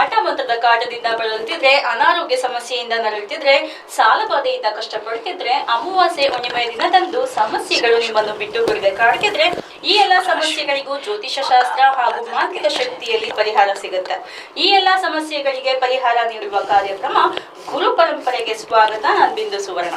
ಮಾಟ ಮಂತ್ರದ ಕಾಟದಿಂದ ಬಳಲುತ್ತಿದ್ರೆ, ಅನಾರೋಗ್ಯ ಸಮಸ್ಯೆಯಿಂದ ನರಳುತ್ತಿದ್ರೆ ಸಾಲಬಾಧೆಯಿಂದ ಕಷ್ಟಪಡುತ್ತಿದ್ರೆ, ಅಮಾವಾಸ್ಯೆ ಹುಣ್ಣಿಮೆಯ ದಿನದಂದು ಸಮಸ್ಯೆಗಳು ನಿಮ್ಮನ್ನು ಬಿಟ್ಟು ಬಿಡದೆ ಕಾಡುತ್ತಿದ್ರೆ, ಈ ಎಲ್ಲ ಸಮಸ್ಯೆಗಳಿಗೂ ಜ್ಯೋತಿಷ ಶಾಸ್ತ್ರ ಹಾಗೂ ಮಾಂತ್ರಿಕ ಶಕ್ತಿಯಲ್ಲಿ ಪರಿಹಾರ ಸಿಗುತ್ತೆ. ಈ ಎಲ್ಲ ಸಮಸ್ಯೆಗಳಿಗೆ ಪರಿಹಾರ ನೀಡುವ ಕಾರ್ಯಕ್ರಮ ಗುರು ಪರಂಪರೆಗೆ ಸ್ವಾಗತ. ನಾನು ಬಿಂದು ಸುವರ್ಣ.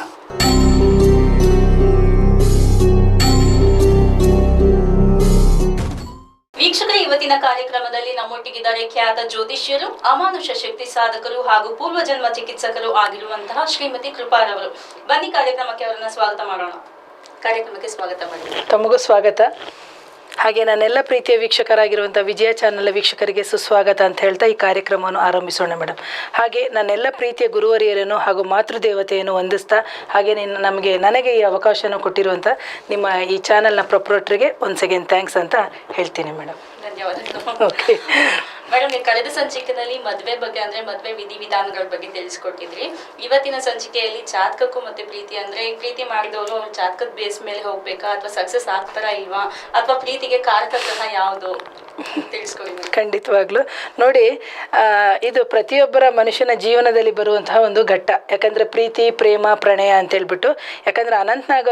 ವೀಕ್ಷಕರ, ಇವತ್ತಿನ ಕಾರ್ಯಕ್ರಮದಲ್ಲಿ ನಮ್ಮೊಟ್ಟಿಗಿದ್ದಾರೆ ಖ್ಯಾತ ಜ್ಯೋತಿಷ್ಯರು, ಅಮಾನುಷ ಶಕ್ತಿ ಸಾಧಕರು ಹಾಗೂ ಪೂರ್ವಜನ್ಮ ಚಿಕಿತ್ಸಕರು ಆಗಿರುವಂತಹ ಶ್ರೀಮತಿ ಕೃಪಾರವರು ಬನ್ನಿ ಕಾರ್ಯಕ್ರಮಕ್ಕೆ ಅವರನ್ನ ಸ್ವಾಗತ ಮಾಡೋಣ. ಕಾರ್ಯಕ್ರಮಕ್ಕೆ ಸ್ವಾಗತ ಮಾಡಿ. ತಮಗೂ ಸ್ವಾಗತ. ಹಾಗೆ ನನ್ನೆಲ್ಲ ಪ್ರೀತಿಯ ವೀಕ್ಷಕರಾಗಿರುವಂಥ ವಿಜಯ ಚಾನಲ್ ವೀಕ್ಷಕರಿಗೆ ಸುಸ್ವಾಗತ ಅಂತ ಹೇಳ್ತಾ ಈ ಕಾರ್ಯಕ್ರಮವನ್ನು ಆರಂಭಿಸೋಣ ಮೇಡಮ್ ಹಾಗೆ ನನ್ನೆಲ್ಲ ಪ್ರೀತಿಯ ಗುರುವರಿಯರನ್ನು ಹಾಗೂ ಮಾತೃದೇವತೆಯನ್ನು ವಂದಿಸ್ತಾ ಹಾಗೆ ನಿನ್ನ ನಮಗೆ ನನಗೆ ಈ ಅವಕಾಶವನ್ನು ಕೊಟ್ಟಿರುವಂಥ ನಿಮ್ಮ ಈ ಚಾನಲ್ನ ಪ್ರೊಪ್ರೋಟ್ರಿಗೆ ಒನ್ಸ್ ಅಗೇನ್ ಥ್ಯಾಂಕ್ಸ್ ಅಂತ ಹೇಳ್ತೀನಿ ಮೇಡಮ್ ಧನ್ಯವಾದಗಳು. ಓಕೆ ಮೇಡಮ್, ನೀವು ಕಳೆದ ಸಂಚಿಕೆಯಲ್ಲಿ ಮದುವೆ ಬಗ್ಗೆ ಅಂದ್ರೆ ಮದುವೆ ವಿಧಿ ವಿಧಾನಗಳ ಬಗ್ಗೆ ತಿಳಿಸ್ಕೊಟ್ಟಿದ್ರಿ. ಇವತ್ತಿನ ಸಂಚಿಕೆಯಲ್ಲಿ ಜಾತಕಕ್ಕೂ ಮತ್ತೆ ಪ್ರೀತಿ ಅಂದ್ರೆ ಪ್ರೀತಿ ಮಾಡಿದವರು ಅವ್ರ ಜಾತಕದ ಬೇಸ್ ಮೇಲೆ ಹೋಗ್ಬೇಕಾ ಅಥವಾ ಸಕ್ಸಸ್ ಆಗ್ತಾರ ಇಲ್ವಾ? ಅಥವಾ ಪ್ರೀತಿಗೆ ಕಾರಕ ಗ್ರಹ ಯಾವುದು ಖಂಡಿತವಾಗ್ಲು. ನೋಡಿ ಇದು ಪ್ರತಿಯೊಬ್ಬರ ಮನುಷ್ಯನ ಜೀವನದಲ್ಲಿ ಬರುವಂತಹ ಒಂದು ಘಟ್ಟ. ಯಾಕಂದ್ರೆ ಪ್ರೀತಿ, ಪ್ರೇಮ, ಪ್ರಣಯ ಅಂತ ಹೇಳ್ಬಿಟ್ಟು ಯಾಕಂದ್ರೆ ಅನಂತನಾಗ್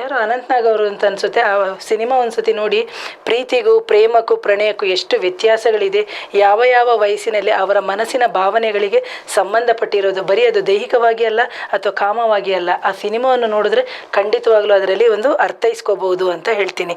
ಯಾರು ಅನಂತನಾಗ್ ಅವರು ಅಂತ ಅನ್ಸುತ್ತೆ. ಆ ಸಿನಿಮಾ ಒಂದ್ಸತಿ ನೋಡಿ, ಪ್ರೀತಿಗೂ, ಪ್ರೇಮಕ್ಕೂ, ಪ್ರಣಯಕ್ಕೂ ಎಷ್ಟು ವ್ಯತ್ಯಾಸಗಳಿದೆ. ಯಾವ ಯಾವ ವಯಸ್ಸಿನಲ್ಲಿ ಅವರ ಮನಸ್ಸಿನ ಭಾವನೆಗಳಿಗೆ ಸಂಬಂಧಪಟ್ಟಿರೋದು? ಬರೀ ಅದು ದೈಹಿಕವಾಗಿ ಅಲ್ಲ ಅಥವಾ ಕಾಮವಾಗಿ ಅಲ್ಲ? ಆ ಸಿನಿಮಾವನ್ನು ನೋಡಿದ್ರೆ ಖಂಡಿತವಾಗ್ಲೂ ಅದರಲ್ಲಿ ಒಂದು ಅರ್ಥೈಸ್ಕೋಬಹುದು ಅಂತ ಹೇಳ್ತೀನಿ.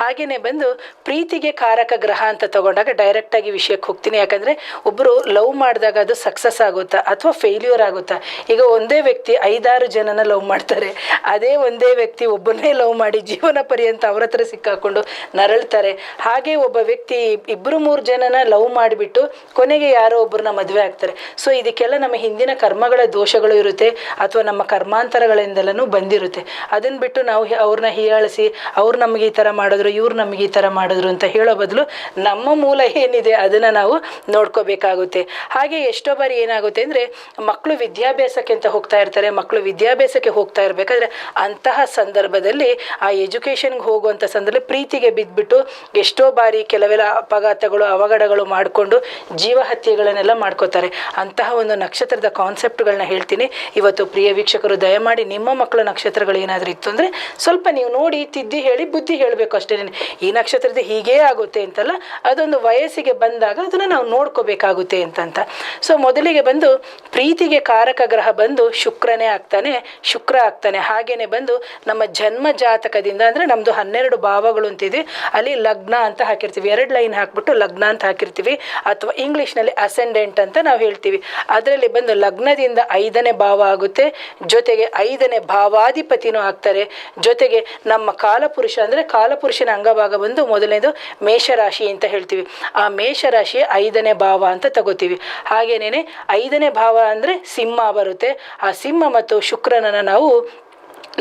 ಹಾಗೆಯೇ ಬಂದು ಪ್ರೀತಿಗೆ ಕಾರಕ ಗ್ರಹ ಅಂತ ತಗೊಂಡಾಗ ಡೈರೆಕ್ಟಾಗಿ ವಿಷಯಕ್ಕೆ ಹೋಗ್ತೀನಿ. ಯಾಕಂದರೆ ಒಬ್ಬರು ಲವ್ ಮಾಡಿದಾಗ ಅದು ಸಕ್ಸಸ್ ಆಗುತ್ತಾ ಅಥವಾ ಫೇಲ್ಯೂರ್ ಆಗುತ್ತಾ? ಈಗ ಒಂದೇ ವ್ಯಕ್ತಿ ಐದಾರು ಜನನ ಲವ್ ಮಾಡ್ತಾರೆ. ಅದೇ ಒಂದೇ ವ್ಯಕ್ತಿ ಒಬ್ಬನೇ ಲವ್ ಮಾಡಿ ಜೀವನ ಪರ್ಯಂತ ಅವ್ರ ಹತ್ರ ಸಿಕ್ಕಾಕೊಂಡು ನರಳ್ತಾರೆ. ಹಾಗೆ ಒಬ್ಬ ವ್ಯಕ್ತಿ ಇಬ್ಬರು ಮೂರು ಜನನ ಲವ್ ಮಾಡಿಬಿಟ್ಟು ಕೊನೆಗೆ ಯಾರೋ ಒಬ್ಬರನ್ನ ಮದುವೆ ಆಗ್ತಾರೆ. ಸೊ ಇದಕ್ಕೆಲ್ಲ ನಮ್ಮ ಹಿಂದಿನ ಕರ್ಮಗಳ ದೋಷಗಳು ಇರುತ್ತೆ ಅಥವಾ ನಮ್ಮ ಕರ್ಮಾಂತರಗಳಿಂದಲೂ ಬಂದಿರುತ್ತೆ. ಅದನ್ನು ಬಿಟ್ಟು ನಾವು ಅವ್ರನ್ನ ಹೀಯಾಳಿಸಿ, ಅವ್ರು ನಮಗೆ ಈ ಥರ ಮಾಡಿದ್ರು, ಇವ್ರು ನಮಗೆ ಈ ಥರ ಮಾಡಿದ್ರು ಅಂತ ಹೇಳೋ ಬದಲು ನಮ್ಮ ಮೂಲ ಏನಿದೆ ಅದನ್ನು ನಾವು ನೋಡ್ಕೋಬೇಕಾಗುತ್ತೆ. ಹಾಗೆ ಎಷ್ಟೋ ಬಾರಿ ಏನಾಗುತ್ತೆ ಅಂದರೆ ಮಕ್ಕಳು ವಿದ್ಯಾಭ್ಯಾಸಕ್ಕೆ ಅಂತ ಹೋಗ್ತಾ ಇರ್ತಾರೆ ಮಕ್ಕಳು ವಿದ್ಯಾಭ್ಯಾಸಕ್ಕೆ ಹೋಗ್ತಾ ಇರಬೇಕಾದ್ರೆ ಅಂತಹ ಸಂದರ್ಭದಲ್ಲಿ ಆ ಎಜುಕೇಷನ್ಗೆ ಹೋಗುವಂಥ ಸಂದರ್ಭದಲ್ಲಿ ಪ್ರೀತಿಗೆ ಬಿದ್ದುಬಿಟ್ಟು ಎಷ್ಟೋ ಬಾರಿ ಕೆಲವೆಲ್ಲ ಅಪಘಾತಗಳು, ಅವಘಡಗಳು ಮಾಡಿಕೊಂಡು ಜೀವಹತ್ಯೆಗಳನ್ನೆಲ್ಲ ಮಾಡ್ಕೋತಾರೆ. ಅಂತಹ ಒಂದು ನಕ್ಷತ್ರದ ಕಾನ್ಸೆಪ್ಟ್ಗಳನ್ನ ಹೇಳ್ತೀನಿ. ಇವತ್ತು ಪ್ರಿಯ ವೀಕ್ಷಕರು, ದಯಮಾಡಿ ನಿಮ್ಮ ಮಕ್ಕಳ ನಕ್ಷತ್ರಗಳು ಏನಾದರೂ ಇತ್ತು ಅಂದರೆ ಸ್ವಲ್ಪ ನೀವು ನೋಡಿ, ತಿದ್ದಿ ಹೇಳಿ, ಬುದ್ಧಿ ಹೇಳಬೇಕು ಅಷ್ಟೇ. ಈ ನಕ್ಷತ್ರದ ಹೀಗೇ ಆಗುತ್ತೆ ಅಂತಲ್ಲ, ಅದೊಂದು ವಯಸ್ಸಿಗೆ ಬಂದಾಗ ಅದನ್ನು ನಾವು ನೋಡ್ಕೋಬೇಕಾಗುತ್ತೆ ಅಂತಂತ. ಸೊ ಮೊದಲಿಗೆ ಬಂದು ಪ್ರೀತಿಗೆ ಕಾರಕ ಗ್ರಹ ಬಂದು ಶುಕ್ರನೇ ಆಗ್ತಾನೆ, ಶುಕ್ರ ಆಗ್ತಾನೆ. ಹಾಗೇನೆ ಬಂದು ನಮ್ಮ ಜನ್ಮ ಜಾತಕದಿಂದ ಅಂದರೆ ನಮ್ಮದು ಹನ್ನೆರಡು ಭಾವಗಳು ಅಂತಿದೆ. ಅಲ್ಲಿ ಲಗ್ನ ಅಂತ ಹಾಕಿರ್ತೀವಿ. ಎರಡು ಲೈನ್ ಹಾಕ್ಬಿಟ್ಟು ಲಗ್ನ ಅಂತ ಹಾಕಿರ್ತೀವಿ. ಅಥವಾ ಇಂಗ್ಲೀಷ್ನಲ್ಲಿ ಅಸೆಂಡೆಂಟ್ ಅಂತ ನಾವು ಹೇಳ್ತೀವಿ. ಅದರಲ್ಲಿ ಬಂದು ಲಗ್ನದಿಂದ ಐದನೇ ಭಾವ ಆಗುತ್ತೆ. ಜೊತೆಗೆ ಐದನೇ ಭಾವಾಧಿಪತಿನೂ ಆಗ್ತಾರೆ. ಜೊತೆಗೆ ನಮ್ಮ ಕಾಲಪುರುಷ ಅಂದರೆ ಕಾಲಪುರುಷನ ಅಂಗಭಾಗ ಬಂದು ಮೊದಲನೇದು ಮೇಷರಾಶಿ ಅಂತ ಹೇಳ್ತೀವಿ. ಆ ಮೇಷರಾಶಿಯ ಐದನೇ ಭಾವ ಅಂತ ತಗೋತೀವಿ. ಹಾಗೇನೇ ಐದನೇ ಭಾವ ಅಂದರೆ ಸಿಂಹ ಬರುತ್ತೆ. ಆ ಸಿಂಹ ಮತ್ತು ಶುಕ್ರನನ್ನು ನಾವು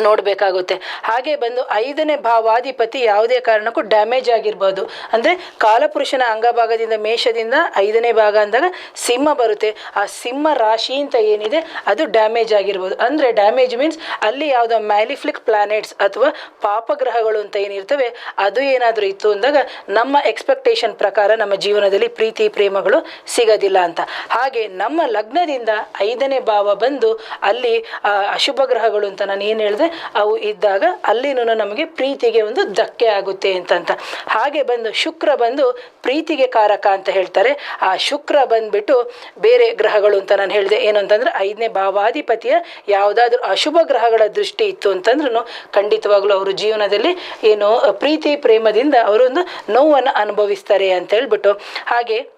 ನೋಡಬೇಕಾಗುತ್ತೆ. ಹಾಗೆ ಬಂದು ಐದನೇ ಭಾವಾಧಿಪತಿ ಯಾವುದೇ ಕಾರಣಕ್ಕೂ ಡ್ಯಾಮೇಜ್ ಆಗಿರ್ಬೋದು. ಅಂದರೆ ಕಾಲಪುರುಷನ ಅಂಗಭಾಗದಿಂದ ಮೇಷದಿಂದ ಐದನೇ ಭಾಗ ಅಂದಾಗ ಸಿಂಹ ಬರುತ್ತೆ. ಆ ಸಿಂಹ ರಾಶಿ ಅಂತ ಏನಿದೆ, ಅದು ಡ್ಯಾಮೇಜ್ ಆಗಿರ್ಬೋದು. ಅಂದರೆ ಡ್ಯಾಮೇಜ್ ಮೀನ್ಸ್ ಅಲ್ಲಿ ಯಾವುದೋ ಮ್ಯಾಲಿಫ್ಲಿಕ್ ಪ್ಲಾನೆಟ್ಸ್ ಅಥವಾ ಪಾಪಗ್ರಹಗಳು ಅಂತ ಏನಿರ್ತವೆ, ಅದು ಏನಾದರೂ ಇತ್ತು ಅಂದಾಗ ನಮ್ಮ ಎಕ್ಸ್ಪೆಕ್ಟೇಷನ್ ಪ್ರಕಾರ ನಮ್ಮ ಜೀವನದಲ್ಲಿ ಪ್ರೀತಿ, ಪ್ರೇಮಗಳು ಸಿಗೋದಿಲ್ಲ ಅಂತ. ಹಾಗೆ ನಮ್ಮ ಲಗ್ನದಿಂದ ಐದನೇ ಭಾವ ಬಂದು ಅಲ್ಲಿ ಅಶುಭ ಗ್ರಹಗಳು ಅಂತ ನಾನು ಏನು ಹೇಳಿದೆ ಅವು ಇದ್ದಾಗ ಅಲ್ಲಿನೂ ನಮಗೆ ಪ್ರೀತಿಗೆ ಒಂದು ಧಕ್ಕೆ ಆಗುತ್ತೆ ಅಂತಂತ. ಹಾಗೆ ಬಂದು ಶುಕ್ರ ಬಂದು ಪ್ರೀತಿಗೆ ಕಾರಕ ಅಂತ ಹೇಳ್ತಾರೆ. ಆ ಶುಕ್ರ ಬಂದ್ಬಿಟ್ಟು ಬೇರೆ ಗ್ರಹಗಳು ಅಂತ ನಾನು ಹೇಳಿದೆ. ಏನು ಅಂತಂದ್ರೆ ಐದನೇ ಭಾವಾಧಿಪತಿಯ ಯಾವುದಾದ್ರೂ ಅಶುಭ ಗ್ರಹಗಳ ದೃಷ್ಟಿ ಇತ್ತು ಅಂತಂದ್ರೂ ಖಂಡಿತವಾಗ್ಲೂ ಅವರು ಜೀವನದಲ್ಲಿ ಏನು ಪ್ರೀತಿ ಪ್ರೇಮದಿಂದ ಅವರೊಂದು ನೋವನ್ನು ಅನುಭವಿಸ್ತಾರೆ ಅಂತ ಹೇಳ್ಬಿಟ್ಟು. ಹಾಗೆ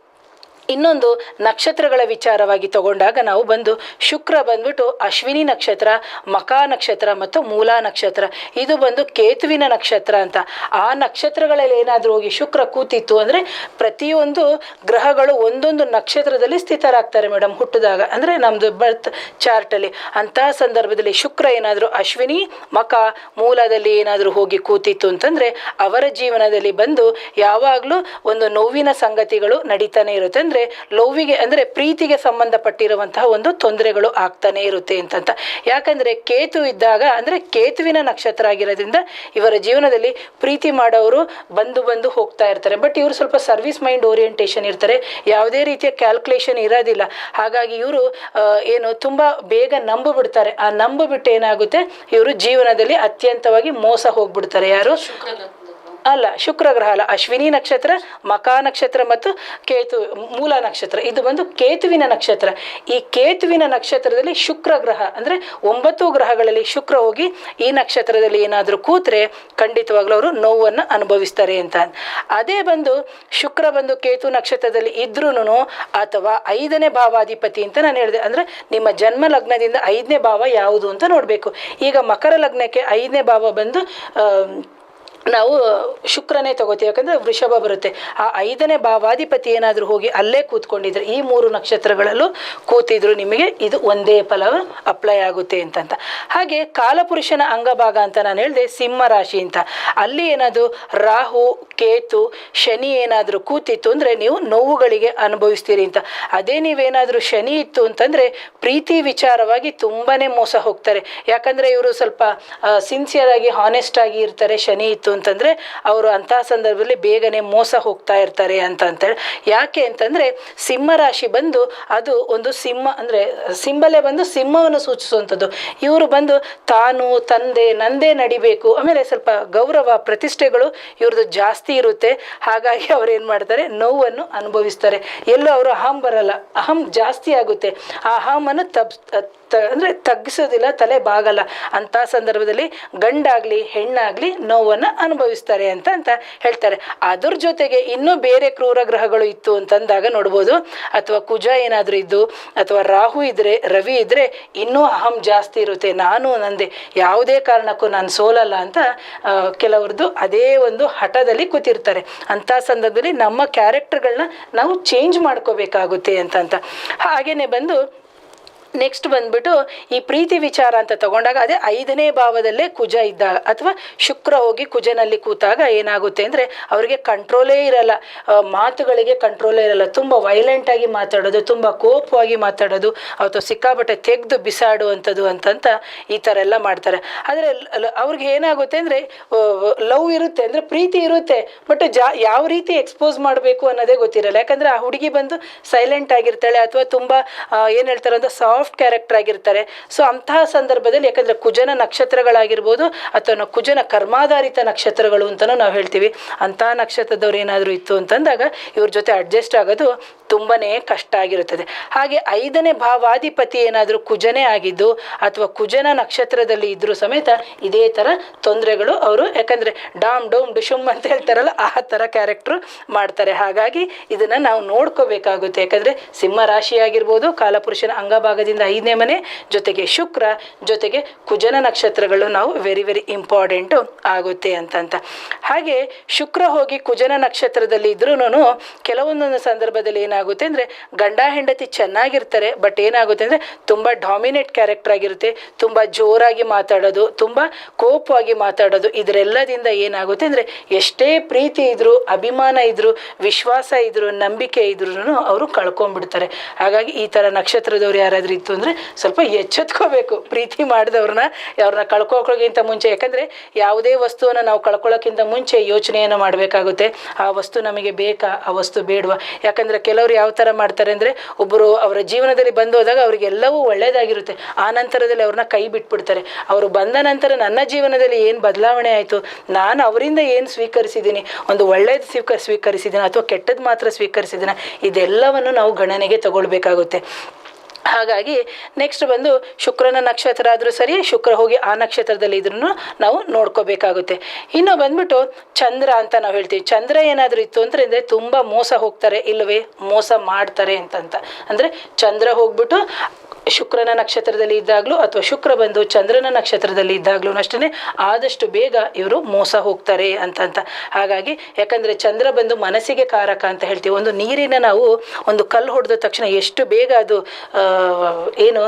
ಇನ್ನೊಂದು ನಕ್ಷತ್ರಗಳ ವಿಚಾರವಾಗಿ ತಗೊಂಡಾಗ ನಾವು ಬಂದು ಶುಕ್ರ ಬಂದ್ಬಿಟ್ಟು ಅಶ್ವಿನಿ ನಕ್ಷತ್ರ, ಮಕಾ ನಕ್ಷತ್ರ ಮತ್ತು ಮೂಲಾ ನಕ್ಷತ್ರ. ಇದು ಬಂದು ಕೇತುವಿನ ನಕ್ಷತ್ರ ಅಂತ. ಆ ನಕ್ಷತ್ರಗಳಲ್ಲಿ ಏನಾದರೂ ಹೋಗಿ ಶುಕ್ರ ಕೂತಿತ್ತು ಅಂದರೆ ಪ್ರತಿಯೊಂದು ಗ್ರಹಗಳು ಒಂದೊಂದು ನಕ್ಷತ್ರದಲ್ಲಿ ಸ್ಥಿತರಾಗ್ತಾರೆ ಮೇಡಮ್ ಹುಟ್ಟಿದಾಗ. ಅಂದರೆ ನಮ್ಮದು ಬರ್ತ್ ಚಾರ್ಟಲ್ಲಿ ಅಂತಹ ಸಂದರ್ಭದಲ್ಲಿ ಶುಕ್ರ ಏನಾದರೂ ಅಶ್ವಿನಿ, ಮಕ, ಮೂಲದಲ್ಲಿ ಏನಾದರೂ ಹೋಗಿ ಕೂತಿತ್ತು ಅಂತಂದರೆ ಅವರ ಜೀವನದಲ್ಲಿ ಬಂದು ಯಾವಾಗಲೂ ಒಂದು ನೋವಿನ ಸಂಗತಿಗಳು ನಡೀತಾನೆ ಇರುತ್ತೆ. ಅಂದರೆ ಅಂದರೆ ಲವ್ವಿಗೆ ಅಂದರೆ ಪ್ರೀತಿಗೆ ಸಂಬಂಧಪಟ್ಟಿರುವಂತಹ ಒಂದು ತೊಂದರೆಗಳು ಆಗ್ತಾನೆ ಇರುತ್ತೆ ಅಂತಂತ. ಯಾಕಂದರೆ ಕೇತು ಇದ್ದಾಗ ಅಂದರೆ ಕೇತುವಿನ ನಕ್ಷತ್ರ ಆಗಿರೋದ್ರಿಂದ ಇವರ ಜೀವನದಲ್ಲಿ ಪ್ರೀತಿ ಮಾಡೋರು ಬಂದು ಬಂದು ಹೋಗ್ತಾ ಇರ್ತಾರೆ. ಬಟ್ ಇವರು ಸ್ವಲ್ಪ ಸರ್ವಿಸ್ ಮೈಂಡ್ ಓರಿಯೆಂಟೇಷನ್ ಇರ್ತಾರೆ. ಯಾವುದೇ ರೀತಿಯ ಕ್ಯಾಲ್ಕುಲೇಷನ್ ಇರೋದಿಲ್ಲ. ಹಾಗಾಗಿ ಇವರು ಏನು ತುಂಬ ಬೇಗ ನಂಬಿಬಿಡ್ತಾರೆ ಆ ನಂಬಿಬಿಟ್ಟು ಏನಾಗುತ್ತೆ? ಇವರು ಜೀವನದಲ್ಲಿ ಅತ್ಯಂತವಾಗಿ ಮೋಸ ಹೋಗ್ಬಿಡ್ತಾರೆ. ಯಾರು? ಅಲ್ಲ, ಶುಕ್ರ ಗ್ರಹ ಅಲ್ಲ, ಅಶ್ವಿನಿ ನಕ್ಷತ್ರ, ಮಕಾ ನಕ್ಷತ್ರ ಮತ್ತು ಕೇತು, ಮೂಲ ನಕ್ಷತ್ರ. ಇದು ಬಂದು ಕೇತುವಿನ ನಕ್ಷತ್ರ. ಈ ಕೇತುವಿನ ನಕ್ಷತ್ರದಲ್ಲಿ ಶುಕ್ರ ಗ್ರಹ, ಅಂದರೆ ಒಂಬತ್ತು ಗ್ರಹಗಳಲ್ಲಿ ಶುಕ್ರ ಹೋಗಿ ಈ ನಕ್ಷತ್ರದಲ್ಲಿ ಏನಾದರೂ ಕೂತ್ರೆ ಖಂಡಿತವಾಗ್ಲೂ ಅವರು ನೋವನ್ನು ಅನುಭವಿಸ್ತಾರೆ ಅಂತ. ಅದೇ ಬಂದು ಶುಕ್ರ ಬಂದು ಕೇತು ನಕ್ಷತ್ರದಲ್ಲಿ ಇದ್ರೂ ಅಥವಾ ಐದನೇ ಭಾವಾಧಿಪತಿ ಅಂತ ನಾನು ಹೇಳಿದೆ. ಅಂದರೆ ನಿಮ್ಮ ಜನ್ಮ ಲಗ್ನದಿಂದ ಐದನೇ ಭಾವ ಯಾವುದು ಅಂತ ನೋಡಬೇಕು. ಈಗ ಮಕರ ಲಗ್ನಕ್ಕೆ ಐದನೇ ಭಾವ ಬಂದು ನಾವು ಶುಕ್ರನೇ ತಗೋತೀವಿ. ಯಾಕಂದರೆ ವೃಷಭ ಬರುತ್ತೆ. ಆ ಐದನೇ ಭಾವಾಧಿಪತಿ ಏನಾದರೂ ಹೋಗಿ ಅಲ್ಲೇ ಕೂತ್ಕೊಂಡಿದ್ರೆ ಈ ಮೂರು ನಕ್ಷತ್ರಗಳಲ್ಲೂ ಕೂತಿದ್ರು ನಿಮಗೆ ಇದು ಒಂದೇ ಫಲ ಅಪ್ಲೈ ಆಗುತ್ತೆ ಅಂತಂತ. ಹಾಗೆ ಕಾಲಪುರುಷನ ಅಂಗಭಾಗ ಅಂತ ನಾನು ಹೇಳಿದೆ, ಸಿಂಹ ರಾಶಿ ಅಂತ. ಅಲ್ಲಿ ಏನದು ರಾಹು ಕೇತು, ಶನಿ ಏನಾದರೂ ಕೂತಿತ್ತು ಅಂದರೆ ನೀವು ನೋವುಗಳಿಗೆ ಅನುಭವಿಸ್ತೀರಿ ಅಂತ. ಅದೇ ನೀವೇನಾದರೂ ಶನಿ ಇತ್ತು ಅಂತಂದರೆ ಪ್ರೀತಿ ವಿಚಾರವಾಗಿ ತುಂಬಾ ಮೋಸ ಹೋಗ್ತಾರೆ. ಯಾಕಂದರೆ ಇವರು ಸ್ವಲ್ಪ ಸಿನ್ಸಿಯರ್ ಆಗಿ ಹಾನೆಸ್ಟ್ ಆಗಿ ಇರ್ತಾರೆ ಶನಿ ಇತ್ತು ಅಂತಂದರೆ ಅವರು ಅಂತಹ ಸಂದರ್ಭದಲ್ಲಿ ಬೇಗನೆ ಮೋಸ ಹೋಗ್ತಾ ಇರ್ತಾರೆ ಅಂತ ಅಂತೇಳಿ. ಯಾಕೆ ಅಂತಂದರೆ ಸಿಂಹ ರಾಶಿ ಬಂದು ಅದು ಒಂದು ಸಿಂಹ ಅಂದರೆ ಸಿಂಬಲೇ ಬಂದು ಸಿಂಹವನ್ನು ಸೂಚಿಸುವಂಥದ್ದು. ಇವರು ಬಂದು ತಾನು, ತಂದೆ, ನಂದೇ ನಡಿಬೇಕು. ಆಮೇಲೆ ಸ್ವಲ್ಪ ಗೌರವ, ಪ್ರತಿಷ್ಠೆಗಳು ಇವ್ರದ್ದು ಜಾಸ್ತಿ ಇರುತ್ತೆ. ಹಾಗಾಗಿ ಅವ್ರು ಏನು ಮಾಡ್ತಾರೆ? ನೋವನ್ನು ಅನುಭವಿಸ್ತಾರೆ. ಎಲ್ಲೂ ಅವರು ಅಹಂ ಬರಲ್ಲ. ಅಹಂ ಜಾಸ್ತಿ ಆಗುತ್ತೆ. ಆ ಅಹಮನ್ನು ತಬ್ ತ, ಅಂದರೆ ತಗ್ಗಿಸೋದಿಲ್ಲ, ತಲೆ ಬಾಗಲ್ಲ. ಅಂಥ ಸಂದರ್ಭದಲ್ಲಿ ಗಂಡಾಗಲಿ, ಹೆಣ್ಣಾಗಲಿ ನೋವನ್ನು ಅನುಭವಿಸ್ತಾರೆ ಅಂತ ಅಂತ ಹೇಳ್ತಾರೆ. ಅದ್ರ ಜೊತೆಗೆ ಇನ್ನೂ ಬೇರೆ ಕ್ರೂರ ಗ್ರಹಗಳು ಇತ್ತು ಅಂತಂದಾಗ ನೋಡ್ಬೋದು. ಅಥವಾ ಕುಜ ಏನಾದರೂ ಇದ್ದು, ಅಥವಾ ರಾಹು ಇದ್ದರೆ ರವಿ ಇದ್ದರೆ ಇನ್ನೂ ಅಹಂ ಜಾಸ್ತಿ ಇರುತ್ತೆ. ನಾನು ನಂದೆ ಯಾವುದೇ ಕಾರಣಕ್ಕೂ ನಾನು ಸೋಲಲ್ಲ ಅಂತ ಕೆಲವ್ರದ್ದು ಅದೇ ಒಂದು ಹಠದಲ್ಲಿ ಕೂತಿರ್ತಾರೆ. ಅಂಥ ಸಂದರ್ಭದಲ್ಲಿ ನಮ್ಮ ಕ್ಯಾರೆಕ್ಟರ್ಗಳನ್ನ ನಾವು ಚೇಂಜ್ ಮಾಡ್ಕೋಬೇಕಾಗುತ್ತೆ ಅಂತ. ಹಾಗೇನೆ ಬಂದು ನೆಕ್ಸ್ಟ್ ಬಂದ್ಬಿಟ್ಟು ಈ ಪ್ರೀತಿ ವಿಚಾರ ಅಂತ ತಗೊಂಡಾಗ ಅದೇ ಐದನೇ ಭಾವದಲ್ಲೇ ಕುಜ ಇದ್ದಾಗ ಅಥವಾ ಶುಕ್ರ ಹೋಗಿ ಕುಜನಲ್ಲಿ ಕೂತಾಗ ಏನಾಗುತ್ತೆ ಅಂದರೆ ಅವರಿಗೆ ಕಂಟ್ರೋಲೇ ಇರಲ್ಲ. ಮಾತುಗಳಿಗೆ ಕಂಟ್ರೋಲೇ ಇರಲ್ಲ. ತುಂಬ ವೈಲೆಂಟಾಗಿ ಮಾತಾಡೋದು, ತುಂಬ ಕೋಪವಾಗಿ ಮಾತಾಡೋದು ಅಥವಾ ಸಿಕ್ಕಾಪಟ್ಟೆ ತೆಗೆದು ಬಿಸಾಡುವಂಥದ್ದು ಅಂತಂತ ಈ ಥರ ಎಲ್ಲ ಮಾಡ್ತಾರೆ. ಆದರೆ ಅವ್ರಿಗೆ ಏನಾಗುತ್ತೆ ಅಂದರೆ ಲವ್ ಇರುತ್ತೆ ಅಂದರೆ ಪ್ರೀತಿ ಇರುತ್ತೆ. ಬಟ್ ಜಾ, ಯಾವ ರೀತಿ ಎಕ್ಸ್ಪೋಸ್ ಮಾಡಬೇಕು ಅನ್ನೋದೇ ಗೊತ್ತಿರಲ್ಲ. ಯಾಕಂದರೆ ಆ ಹುಡುಗಿ ಬಂದು ಸೈಲೆಂಟ್ ಆಗಿರ್ತಾಳೆ ಅಥವಾ ತುಂಬ ಏನು ಹೇಳ್ತಾರೆ ಅಂದ್ರೆ ಸಾಫ್ಟ್ ಕ್ಯಾರೆಕ್ಟರ್ ಆಗಿರ್ತಾರೆ. ಸೊ ಅಂತಹ ಸಂದರ್ಭದಲ್ಲಿ ಯಾಕಂದರೆ ಕುಜನ ನಕ್ಷತ್ರಗಳಾಗಿರ್ಬೋದು ಅಥವಾ ಕುಜನ ಕರ್ಮಾಧಾರಿತ ನಕ್ಷತ್ರಗಳು ಅಂತಲೂ ನಾವು ಹೇಳ್ತೀವಿ. ಅಂತಹ ನಕ್ಷತ್ರದವ್ರು ಏನಾದರೂ ಇತ್ತು ಅಂತಂದಾಗ ಇವ್ರ ಜೊತೆ ಅಡ್ಜಸ್ಟ್ ಆಗೋದು ತುಂಬಾ ಕಷ್ಟ ಆಗಿರುತ್ತದೆ. ಹಾಗೆ ಐದನೇ ಭಾವಾಧಿಪತಿ ಏನಾದರೂ ಕುಜನೇ ಆಗಿದ್ದು ಅಥವಾ ಕುಜನ ನಕ್ಷತ್ರದಲ್ಲಿ ಇದ್ದರೂ ಸಮೇತ ಇದೇ ಥರ ತೊಂದರೆಗಳು ಅವರು, ಯಾಕಂದರೆ ಡಾಮ್ ಡೋಮ್ ಡುಶುಮ್ ಅಂತ ಹೇಳ್ತಾರಲ್ಲ, ಆ ಥರ ಕ್ಯಾರೆಕ್ಟ್ರು ಮಾಡ್ತಾರೆ. ಹಾಗಾಗಿ ಇದನ್ನು ನಾವು ನೋಡ್ಕೋಬೇಕಾಗುತ್ತೆ. ಯಾಕಂದರೆ ಸಿಂಹ ರಾಶಿ ಆಗಿರ್ಬೋದು ಕಾಲಪುರುಷನ ಅಂಗಭಾಗದಿಂದ ಐದನೇ ಮನೆ, ಜೊತೆಗೆ ಶುಕ್ರ, ಜೊತೆಗೆ ಕುಜನ ನಕ್ಷತ್ರಗಳು ನಾವು ವೆರಿ ವೆರಿ ಇಂಪಾರ್ಟೆಂಟು ಆಗುತ್ತೆ ಅಂತಂತ. ಹಾಗೆ ಶುಕ್ರ ಹೋಗಿ ಕುಜನ ನಕ್ಷತ್ರದಲ್ಲಿ ಇದ್ರೂ ಕೆಲವೊಂದೊಂದು ಸಂದರ್ಭದಲ್ಲಿ ಏನಾಗುತ್ತೆ ಅಂದರೆ ಗಂಡ ಹೆಂಡತಿ ಚೆನ್ನಾಗಿರ್ತಾರೆ ಬಟ್ ಏನಾಗುತ್ತೆ ಅಂದರೆ ತುಂಬ ಡಾಮಿನೇಟ್ ಕ್ಯಾರೆಕ್ಟರ್ ಆಗಿರುತ್ತೆ, ತುಂಬ ಜೋರಾಗಿ ಮಾತಾಡೋದು, ತುಂಬ ಕೋಪವಾಗಿ ಮಾತಾಡೋದು, ಇದರೆಲ್ಲದಿಂದ ಏನಾಗುತ್ತೆ ಅಂದರೆ ಎಷ್ಟೇ ಪ್ರೀತಿ ಇದ್ದರೂ ಅಭಿಮಾನ ಇದ್ದರೂ ವಿಶ್ವಾಸ ಇದ್ದರೂ ನಂಬಿಕೆ ಇದ್ರೂ ಅವರು ಕಳ್ಕೊಂಡ್ಬಿಡ್ತಾರೆ. ಹಾಗಾಗಿ ಈ ಥರ ನಕ್ಷತ್ರದವ್ರು ಯಾರಾದರೂ ಇತ್ತು ಅಂದರೆ ಸ್ವಲ್ಪ ಎಚ್ಚೆತ್ಕೋಬೇಕು ಪ್ರೀತಿ ಮಾಡಿದವ್ರನ್ನ, ಅವ್ರನ್ನ ಕಳ್ಕೊಳಕ್ಕಿಂತ ಮುಂಚೆ. ಯಾಕಂದರೆ ಯಾವುದೇ ವಸ್ತುವನ್ನು ನಾವು ಕಳ್ಕೊಳ್ಳೋಕ್ಕಿಂತ ಮುಂಚೆ ಯೋಚನೆಯನ್ನು ಮಾಡಬೇಕಾಗುತ್ತೆ. ಆ ವಸ್ತು ನಮಗೆ ಬೇಕಾ? ಆ ವಸ್ತು ಬೇಡವಾ? ಯಾಕಂದರೆ ಕೆಲವರು ಯಾವ ಥರ ಮಾಡ್ತಾರೆ ಅಂದರೆ ಒಬ್ಬರು ಅವರ ಜೀವನದಲ್ಲಿ ಬಂದು ಹೋದಾಗ ಅವರಿಗೆಲ್ಲವೂ ಒಳ್ಳೆಯದಾಗಿರುತ್ತೆ ಆ ನಂತರದಲ್ಲಿ ಅವ್ರನ್ನ ಕೈ ಬಿಟ್ಬಿಡ್ತಾರೆ. ಅವರು ಬಂದ ನಂತರ ನನ್ನ ಜೀವನದಲ್ಲಿ ಏನು ಬದಲಾವಣೆ ಆಯಿತು? ನಾನು ಅವರಿಂದ ಏನು ಸ್ವೀಕರಿಸಿದ್ದೀನಿ? ಒಂದು ಒಳ್ಳೇದು ಸ್ವೀಕ ಸ್ವೀಕರಿಸಿದ್ದೀನಿ ಅಥವಾ ಕೆಟ್ಟದ್ದು ಮಾತ್ರ ಸ್ವೀಕರಿಸಿದ್ದೀನಿ ಇದೆಲ್ಲವನ್ನು ನಾವು ಗಣನೆಗೆ ತಗೊಳ್ಬೇಕಾಗುತ್ತೆ. ಹಾಗಾಗಿ ನೆಕ್ಸ್ಟ್ ಬಂದು ಶುಕ್ರನ ನಕ್ಷತ್ರ ಆದರೂ ಸರಿ, ಶುಕ್ರ ಹೋಗಿ ಆ ನಕ್ಷತ್ರದಲ್ಲಿ ಇದ್ರೂ ನಾವು ನೋಡ್ಕೋಬೇಕಾಗುತ್ತೆ. ಇನ್ನು ಬಂದ್ಬಿಟ್ಟು ಚಂದ್ರ ಅಂತ ನಾವು ಹೇಳ್ತೀವಿ. ಚಂದ್ರ ಏನಾದರೂ ಇತ್ತು ಅಂದರೆ ಅಂದರೆ ತುಂಬ ಮೋಸ ಹೋಗ್ತಾರೆ ಇಲ್ಲವೇ ಮೋಸ ಮಾಡ್ತಾರೆ ಅಂತಂತ. ಅಂದರೆ ಚಂದ್ರ ಹೋಗ್ಬಿಟ್ಟು ಶುಕ್ರನ ನಕ್ಷತ್ರದಲ್ಲಿ ಇದ್ದಾಗಲೂ ಅಥವಾ ಶುಕ್ರ ಬಂದು ಚಂದ್ರನ ನಕ್ಷತ್ರದಲ್ಲಿ ಇದ್ದಾಗಲೂ ಅಷ್ಟೇ ಆದಷ್ಟು ಬೇಗ ಇವರು ಮೋಸ ಹೋಗ್ತಾರೆ ಅಂತಂತ ಹಾಗಾಗಿ ಯಾಕಂದರೆ ಚಂದ್ರ ಬಂದು ಮನಸ್ಸಿಗೆ ಕಾರಕ ಅಂತ ಹೇಳ್ತೀವಿ. ಒಂದು ನೀರಿನ ನಾವು ಒಂದು ಕಲ್ಲು ಹೊಡೆದ ತಕ್ಷಣ ಎಷ್ಟು ಬೇಗ ಅದು ಏನು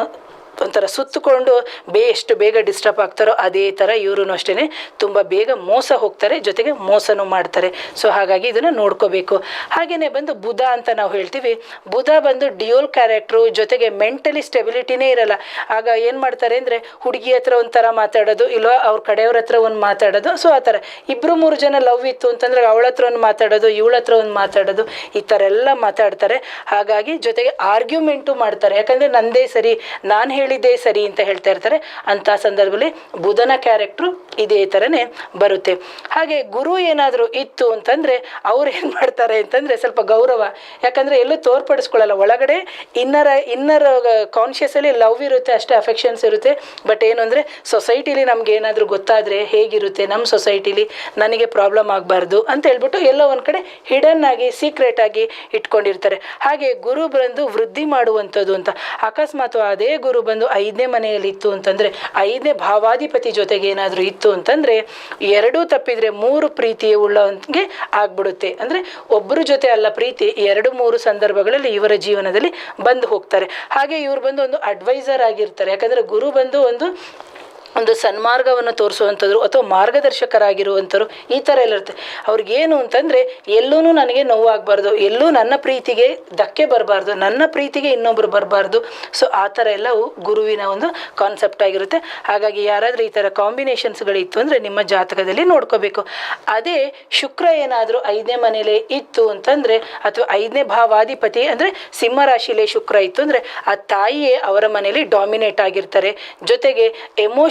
ಒಂಥರ ಸುತ್ತಕೊಂಡು ಬೇ ಎಷ್ಟು ಬೇಗ ಡಿಸ್ಟರ್ಬ್ ಆಗ್ತಾರೋ ಅದೇ ಥರ ಇವರು ಅಷ್ಟೇ ತುಂಬ ಬೇಗ ಮೋಸ ಹೋಗ್ತಾರೆ, ಜೊತೆಗೆ ಮೋಸನೂ ಮಾಡ್ತಾರೆ. ಸೊ ಹಾಗಾಗಿ ಇದನ್ನು ನೋಡ್ಕೋಬೇಕು. ಹಾಗೆಯೇ ಬಂದು ಬುಧ ಅಂತ ನಾವು ಹೇಳ್ತೀವಿ. ಬುಧ ಬಂದು ಡಿಯೋಲ್ ಕ್ಯಾರೆಕ್ಟ್ರು ಜೊತೆಗೆ ಮೆಂಟಲಿ ಸ್ಟೆಬಿಲಿಟಿನೇ ಇರಲ್ಲ. ಆಗ ಏನು ಮಾಡ್ತಾರೆ ಅಂದರೆ ಹುಡುಗಿ ಹತ್ರ ಒಂಥರ ಮಾತಾಡೋದು, ಇಲ್ವಾ ಅವ್ರ ಕಡೆಯವ್ರ ಹತ್ರ ಒಂದು ಮಾತಾಡೋದು. ಸೊ ಆ ಥರ. ಇಬ್ಬರು ಮೂರು ಜನ ಲವ್ ಇತ್ತು ಅಂತಂದರೆ ಅವಳ ಹತ್ರ ಒಂದು ಮಾತಾಡೋದು, ಇವಳ ಹತ್ರ ಒಂದು ಮಾತಾಡೋದು, ಈ ಥರ ಎಲ್ಲ ಮಾತಾಡ್ತಾರೆ. ಹಾಗಾಗಿ ಜೊತೆಗೆ ಆರ್ಗ್ಯುಮೆಂಟು ಮಾಡ್ತಾರೆ. ಯಾಕಂದರೆ ನಂದೇ ಸರಿ, ನಾನು ಹೇಳಿದ್ದೇ ಸರಿ ಅಂತ ಹೇಳ್ತಾ ಇರ್ತಾರೆ. ಅಂಥ ಸಂದರ್ಭದಲ್ಲಿ ಬುಧನ ಕ್ಯಾರೆಕ್ಟ್ರು ಇದೇ ಥರನೇ ಬರುತ್ತೆ. ಹಾಗೆ ಗುರು ಏನಾದರೂ ಇತ್ತು ಅಂತಂದರೆ ಅವ್ರು ಏನು ಮಾಡ್ತಾರೆ ಅಂತಂದರೆ ಸ್ವಲ್ಪ ಗೌರವ. ಯಾಕಂದರೆ ಎಲ್ಲೂ ತೋರ್ಪಡಿಸ್ಕೊಳ್ಳಲ್ಲ. ಒಳಗಡೆ ಇನ್ನರ, ಇನ್ನರ್ ಕಾನ್ಷಿಯಸಲ್ಲಿ ಲವ್ ಇರುತ್ತೆ, ಅಷ್ಟೇ ಅಫೆಕ್ಷನ್ಸ್ ಇರುತ್ತೆ. ಬಟ್ ಏನು ಅಂದರೆ ಸೊಸೈಟಿಲಿ ನಮ್ಗೆ ಏನಾದರೂ ಗೊತ್ತಾದರೆ ಹೇಗಿರುತ್ತೆ ನಮ್ಮ ಸೊಸೈಟಿಲಿ ನನಗೆ ಪ್ರಾಬ್ಲಮ್ ಆಗಬಾರ್ದು ಅಂತ ಹೇಳ್ಬಿಟ್ಟು ಎಲ್ಲ ಒಂದು ಕಡೆ ಹಿಡನ್ ಆಗಿ ಸೀಕ್ರೆಟ್ ಆಗಿ ಇಟ್ಕೊಂಡಿರ್ತಾರೆ. ಹಾಗೆ ಗುರು ಬಂದು ವೃದ್ಧಿ ಮಾಡುವಂಥದ್ದು ಅಂತ. ಅಕಸ್ಮಾತ್ ಅದೇ ಗುರು ಬಂದು ಐದನೇ ಮನೆಯಲ್ಲಿ ಇತ್ತು ಅಂತಂದರೆ ಐದನೇ ಭಾವಾಧಿಪತಿ ಜೊತೆಗೆ ಏನಾದರೂ ಇತ್ತು ಅಂತಂದರೆ ಎರಡೂ ತಪ್ಪಿದರೆ ಮೂರು ಪ್ರೀತಿ ಉಳ್ಳವನಿಗೆ ಆಗ್ಬಿಡುತ್ತೆ. ಅಂದರೆ ಒಬ್ಬರ ಜೊತೆ ಅಲ್ಲ ಪ್ರೀತಿ, ಎರಡು ಮೂರು ಸಂದರ್ಭಗಳಲ್ಲಿ ಇವರ ಜೀವನದಲ್ಲಿ ಬಂದು ಹೋಗ್ತಾರೆ. ಹಾಗೆ ಇವ್ರು ಬಂದು ಒಂದು ಅಡ್ವೈಸರ್ ಆಗಿರ್ತಾರೆ. ಯಾಕಂದರೆ ಗುರು ಬಂದು ಒಂದು ಒಂದು ಸನ್ಮಾರ್ಗವನ್ನು ತೋರಿಸುವಂಥದ್ರು ಅಥವಾ ಮಾರ್ಗದರ್ಶಕರಾಗಿರುವಂಥರು ಈ ಥರ ಎಲ್ಲ ಇರುತ್ತೆ. ಅವ್ರಿಗೇನು ಅಂತಂದರೆ ಎಲ್ಲೂ ನನಗೆ ನೋವಾಗಬಾರ್ದು, ಎಲ್ಲೂ ನನ್ನ ಪ್ರೀತಿಗೆ ಧಕ್ಕೆ ಬರಬಾರ್ದು, ನನ್ನ ಪ್ರೀತಿಗೆ ಇನ್ನೊಬ್ಬರು ಬರಬಾರ್ದು. ಸೊ ಆ ಥರ ಎಲ್ಲವೂ ಗುರುವಿನ ಒಂದು ಕಾನ್ಸೆಪ್ಟ್ ಆಗಿರುತ್ತೆ. ಹಾಗಾಗಿ ಯಾರಾದರೂ ಈ ಥರ ಕಾಂಬಿನೇಷನ್ಸ್ಗಳಿತ್ತು ಅಂದರೆ ನಿಮ್ಮ ಜಾತಕದಲ್ಲಿ ನೋಡ್ಕೋಬೇಕು. ಅದೇ ಶುಕ್ರ ಏನಾದರೂ ಐದನೇ ಮನೇಲಿ ಇತ್ತು ಅಂತಂದರೆ ಅಥವಾ ಐದನೇ ಭಾವಾಧಿಪತಿ ಅಂದರೆ ಸಿಂಹರಾಶಿಲೇ ಶುಕ್ರ ಇತ್ತು ಅಂದರೆ ಆ ತಾಯಿಯೇ ಅವರ ಮನೇಲಿ ಡಾಮಿನೇಟ್ ಆಗಿರ್ತಾರೆ. ಜೊತೆಗೆ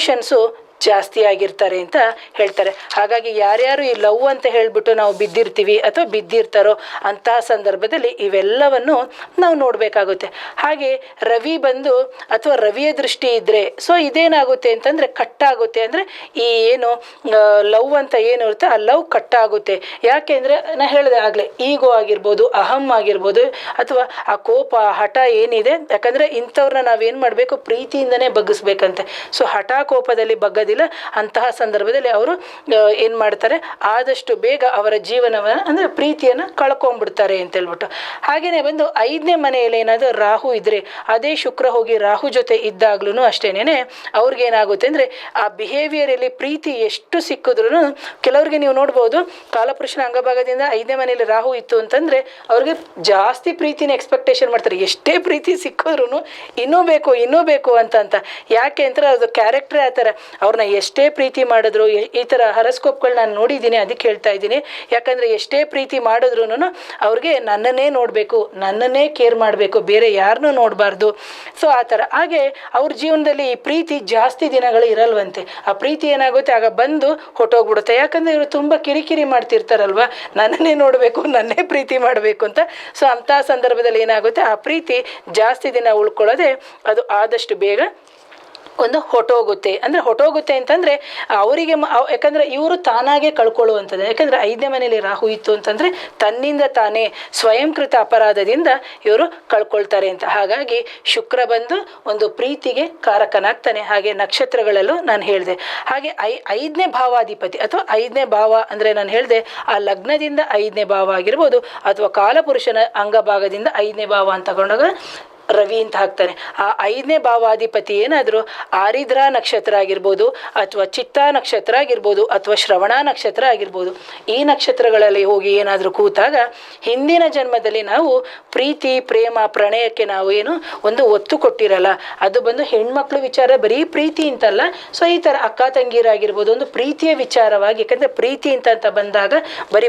ಎಮೋಷನ್ಸು ಜಾಸ್ತಿ ಆಗಿರ್ತಾರೆ ಅಂತ ಹೇಳ್ತಾರೆ. ಹಾಗಾಗಿ ಯಾರ್ಯಾರು ಈ ಲವ್ ಅಂತ ಹೇಳಿಬಿಟ್ಟು ನಾವು ಬಿದ್ದಿರ್ತೀವಿ ಅಥವಾ ಬಿದ್ದಿರ್ತಾರೋ ಅಂತಹ ಸಂದರ್ಭದಲ್ಲಿ ಇವೆಲ್ಲವನ್ನು ನಾವು ನೋಡಬೇಕಾಗುತ್ತೆ. ಹಾಗೆ ರವಿ ಬಂದು ಅಥವಾ ರವಿಯ ದೃಷ್ಟಿ ಇದ್ದರೆ ಸೊ ಇದೇನಾಗುತ್ತೆ ಅಂತಂದರೆ ಕಟ್ಟಾಗುತ್ತೆ. ಅಂದರೆ ಈ ಏನು ಲವ್ ಅಂತ ಏನು ಇರುತ್ತೆ ಆ ಲವ್ ಕಟ್ಟಾಗುತ್ತೆ. ಯಾಕೆಂದರೆ ನಾನು ಹೇಳಿದೆ ಆಗಲೇ, ಈಗೋ ಆಗಿರ್ಬೋದು, ಅಹಂ ಆಗಿರ್ಬೋದು, ಅಥವಾ ಆ ಕೋಪ ಹಠ ಏನಿದೆ, ಯಾಕಂದರೆ ಇಂಥವ್ರನ್ನ ನಾವೇನು ಮಾಡಬೇಕು? ಪ್ರೀತಿಯಿಂದನೇ ಬಗ್ಗಿಸ್ಬೇಕಂತೆ. ಸೊ ಹಠ ಕೋಪದಲ್ಲಿ ಬಗ್ಗದಿಲ್ಲ ಅಂತಹ ಸಂದರ್ಭದಲ್ಲಿ ಅವರು ಏನು ಮಾಡ್ತಾರೆ? ಆದಷ್ಟು ಬೇಗ ಅವರ ಜೀವನವನ್ನು, ಅಂದರೆ ಪ್ರೀತಿಯನ್ನು ಕಳ್ಕೊಂಡ್ಬಿಡ್ತಾರೆ ಅಂತ ಹೇಳ್ಬಿಟ್ಟು. ಹಾಗೆಯೇ ಬಂದು ಐದನೇ ಮನೆಯಲ್ಲಿ ಏನಾದರೂ ರಾಹು ಇದ್ದರೆ ಅದೇ ಶುಕ್ರ ಹೋಗಿ ರಾಹು ಜೊತೆ ಇದ್ದಾಗ್ಲೂ ಅಷ್ಟೇನೆ ಅವ್ರಿಗೇನಾಗುತ್ತೆ ಅಂದರೆ, ಆ ಬಿಹೇವಿಯರಲ್ಲಿ ಪ್ರೀತಿ ಎಷ್ಟು ಸಿಕ್ಕಿದ್ರು ಕೆಲವ್ರಿಗೆ ನೀವು ನೋಡ್ಬೋದು, ಕಾಲಪುರುಷನ ಅಂಗಭಾಗದಿಂದ ಐದನೇ ಮನೆಯಲ್ಲಿ ರಾಹು ಇತ್ತು ಅಂತಂದರೆ, ಅವ್ರಿಗೆ ಜಾಸ್ತಿ ಪ್ರೀತಿನ ಎಕ್ಸ್ಪೆಕ್ಟೇಷನ್ ಮಾಡ್ತಾರೆ. ಎಷ್ಟೇ ಪ್ರೀತಿ ಸಿಕ್ಕಿದ್ರು ಇನ್ನೂ ಬೇಕು ಇನ್ನೂ ಬೇಕು ಅಂತ ಅಂತ. ಯಾಕೆ ಅಂತ ಅದು ಕ್ಯಾರೆಕ್ಟ್ರೇ ಆ ಥರ. ಅವ್ರನ್ನ ಎಷ್ಟೇ ಪ್ರೀತಿ ಮಾಡಿದ್ರು, ಈ ಥರ ಹರಸ್ಕೋಪ್ಗಳು ನಾನು ನೋಡಿದ್ದೀನಿ, ಅದಕ್ಕೆ ಹೇಳ್ತಾ ಇದ್ದೀನಿ. ಯಾಕಂದರೆ ಎಷ್ಟೇ ಪ್ರೀತಿ ಮಾಡಿದ್ರು ಅವ್ರಿಗೆ ನನ್ನನ್ನೇ ನೋಡಬೇಕು, ನನ್ನನ್ನೇ ಕೇರ್ ಮಾಡಬೇಕು, ಬೇರೆ ಯಾರನ್ನೂ ನೋಡಬಾರ್ದು. ಸೊ ಆ ಥರ. ಹಾಗೆ ಅವ್ರ ಜೀವನದಲ್ಲಿ ಈ ಪ್ರೀತಿ ಜಾಸ್ತಿ ದಿನಗಳು ಇರಲ್ವಂತೆ. ಆ ಪ್ರೀತಿ ಏನಾಗುತ್ತೆ, ಆಗ ಬಂದು ಹೊಟ್ಟೋಗ್ಬಿಡುತ್ತೆ. ಯಾಕಂದರೆ ಇವರು ತುಂಬ ಕಿರಿಕಿರಿ ಮಾಡ್ತಿರ್ತಾರಲ್ವ? ನನ್ನನ್ನೇ ನೋಡಬೇಕು, ನನ್ನೇ ಪ್ರೀತಿ ಮಾಡಬೇಕು ಅಂತ. ಸೊ ಅಂಥ ಸಂದರ್ಭದಲ್ಲಿ ಏನಾಗುತ್ತೆ, ಆ ಪ್ರೀತಿ ಜಾಸ್ತಿ ದಿನ ಉಳ್ಕೊಳ್ಳೋದೆ ಅದು ಆದಷ್ಟು ಬೇಗ ಒಂದು ಹೊಟ್ಟೋಗುತ್ತೆ ಅಂದರೆ ಹೊಟ್ಟೋಗುತ್ತೆ ಅಂತಂದರೆ, ಅವರಿಗೆ ಯಾಕಂದರೆ ಇವರು ತಾನಾಗೆ ಕಳ್ಕೊಳ್ಳುವಂಥದ್ದು. ಯಾಕಂದರೆ ಐದನೇ ಮನೆಯಲ್ಲಿ ರಾಹು ಇತ್ತು ಅಂತಂದರೆ ತನ್ನಿಂದ ತಾನೇ ಸ್ವಯಂಕೃತ ಅಪರಾಧದಿಂದ ಇವರು ಕಳ್ಕೊಳ್ತಾರೆ ಅಂತ. ಹಾಗಾಗಿ ಶುಕ್ರ ಬಂದು ಒಂದು ಪ್ರೀತಿಗೆ ಕಾರಕನಾಗ್ತಾನೆ. ಹಾಗೆ ನಕ್ಷತ್ರಗಳಲ್ಲೂ ನಾನು ಹೇಳಿದೆ. ಹಾಗೆ ಐ, ಐದನೇ ಭಾವಾಧಿಪತಿ ಅಥವಾ ಐದನೇ ಭಾವ ಅಂದರೆ ನಾನು ಹೇಳಿದೆ, ಆ ಲಗ್ನದಿಂದ ಐದನೇ ಭಾವ ಆಗಿರ್ಬೋದು ಅಥವಾ ಕಾಲಪುರುಷನ ಅಂಗಭಾಗದಿಂದ ಐದನೇ ಭಾವ ಅಂತ ತಗೊಂಡಾಗ ರವಿ ಅಂತ ಹಾಕ್ತಾನೆ. ಆ ಐದನೇ ಭಾವಾಧಿಪತಿ ಏನಾದರೂ ಆರಿದ್ರ ನಕ್ಷತ್ರ ಆಗಿರ್ಬೋದು ಅಥವಾ ಚಿತ್ತಾ ನಕ್ಷತ್ರ ಆಗಿರ್ಬೋದು ಅಥವಾ ಶ್ರವಣ ನಕ್ಷತ್ರ ಆಗಿರ್ಬೋದು, ಈ ನಕ್ಷತ್ರಗಳಲ್ಲಿ ಹೋಗಿ ಏನಾದರೂ ಕೂತಾಗ ಹಿಂದಿನ ಜನ್ಮದಲ್ಲಿ ನಾವು ಪ್ರೀತಿ, ಪ್ರೇಮ, ಪ್ರಣಯಕ್ಕೆ ನಾವು ಏನು ಒಂದು ಒತ್ತು ಕೊಟ್ಟಿರಲ್ಲ. ಅದು ಬಂದು ಹೆಣ್ಮಕ್ಳು ವಿಚಾರ, ಬರೀ ಪ್ರೀತಿ ಅಂತಲ್ಲ. ಸೊ ಈ ಥರ ಅಕ್ಕ ತಂಗಿರಾಗಿರ್ಬೋದು ಒಂದು ಪ್ರೀತಿಯ ವಿಚಾರವಾಗಿ, ಯಾಕಂದರೆ ಪ್ರೀತಿ ಅಂತ ಅಂತ ಬಂದಾಗ ಬರೀ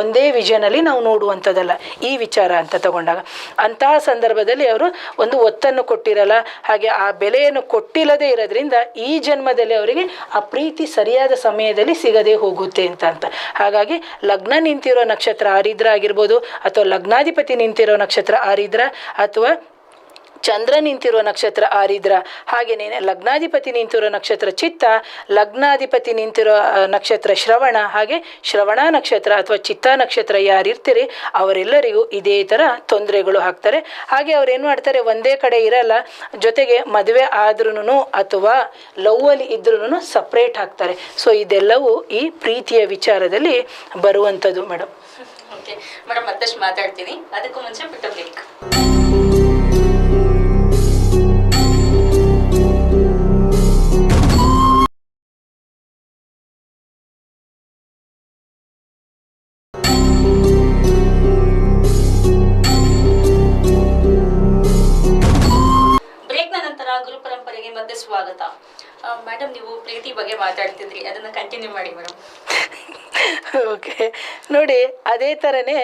ಒಂದೇ ವಿಷನಲ್ಲಿ ನಾವು ನೋಡುವಂಥದ್ದಲ್ಲ, ಈ ವಿಚಾರ ಅಂತ ತಗೊಂಡಾಗ. ಅಂತಹ ಸಂದರ್ಭದಲ್ಲಿ ಅವರು ಒಂದು ಒತ್ತನ್ನು ಕೊಟ್ಟಿರಲ್ಲ, ಹಾಗೆ ಆ ಬೆಲೆಯನ್ನು ಕೊಟ್ಟಿಲ್ಲದೆ ಇರೋದ್ರಿಂದ ಈ ಜನ್ಮದಲ್ಲಿ ಅವರಿಗೆ ಆ ಪ್ರೀತಿ ಸರಿಯಾದ ಸಮಯದಲ್ಲಿ ಸಿಗದೆ ಹೋಗುತ್ತೆ ಅಂತ ಅಂತ ಹಾಗಾಗಿ ಲಗ್ನ ನಿಂತಿರೋ ನಕ್ಷತ್ರ ಆರಿದ್ರ ಆಗಿರ್ಬೋದು ಅಥವಾ ಲಗ್ನಾಧಿಪತಿ ನಿಂತಿರೋ ನಕ್ಷತ್ರ ಆರಿದ್ರ, ಅಥವಾ ಚಂದ್ರ ನಿಂತಿರುವ ನಕ್ಷತ್ರ ಆರಿದ್ರ. ಹಾಗೆಯೇ ಲಗ್ನಾಧಿಪತಿ ನಿಂತಿರೋ ನಕ್ಷತ್ರ ಚಿತ್ತ, ಲಗ್ನಾಧಿಪತಿ ನಿಂತಿರೋ ನಕ್ಷತ್ರ ಶ್ರವಣ. ಹಾಗೆ ಶ್ರವಣ ನಕ್ಷತ್ರ ಅಥವಾ ಚಿತ್ತ ನಕ್ಷತ್ರ ಯಾರಿರ್ತೀರಿ, ಅವರೆಲ್ಲರಿಗೂ ಇದೇ ಥರ ತೊಂದರೆಗಳು ಹಾಕ್ತಾರೆ ಹಾಗೆ ಅವ್ರು ಏನು ಮಾಡ್ತಾರೆ, ಒಂದೇ ಕಡೆ ಇರಲ್ಲ, ಜೊತೆಗೆ ಮದುವೆ ಆದ್ರೂ ಅಥವಾ ಲವ್ವಲ್ಲಿ ಇದ್ರೂ ಸಪ್ರೇಟ್ ಹಾಕ್ತಾರೆ ಸೊ ಇದೆಲ್ಲವೂ ಈ ಪ್ರೀತಿಯ ವಿಚಾರದಲ್ಲಿ ಬರುವಂಥದ್ದು, ಮೇಡಮ್. ಓಕೆ ಮೇಡಮ್, ಮತ್ತಷ್ಟು ಮಾತಾಡ್ತೀನಿ. ಅದಕ್ಕೂ ಮುಂಚೆ ಬಿಟ್ಟು ಬ್ರೇಕ್ ನೀವು ಪ್ರೀತಿ ಬಗ್ಗೆ ಮಾತಾಡ್ತಿದ್ರಿ. ಅದನ್ನ ಕಂಟಿನ್ಯೂ ಮಾಡಿ ಮೇಡಮ್. ಓಕೆ ನೋಡಿ, ಅದೇ ಥರನೇ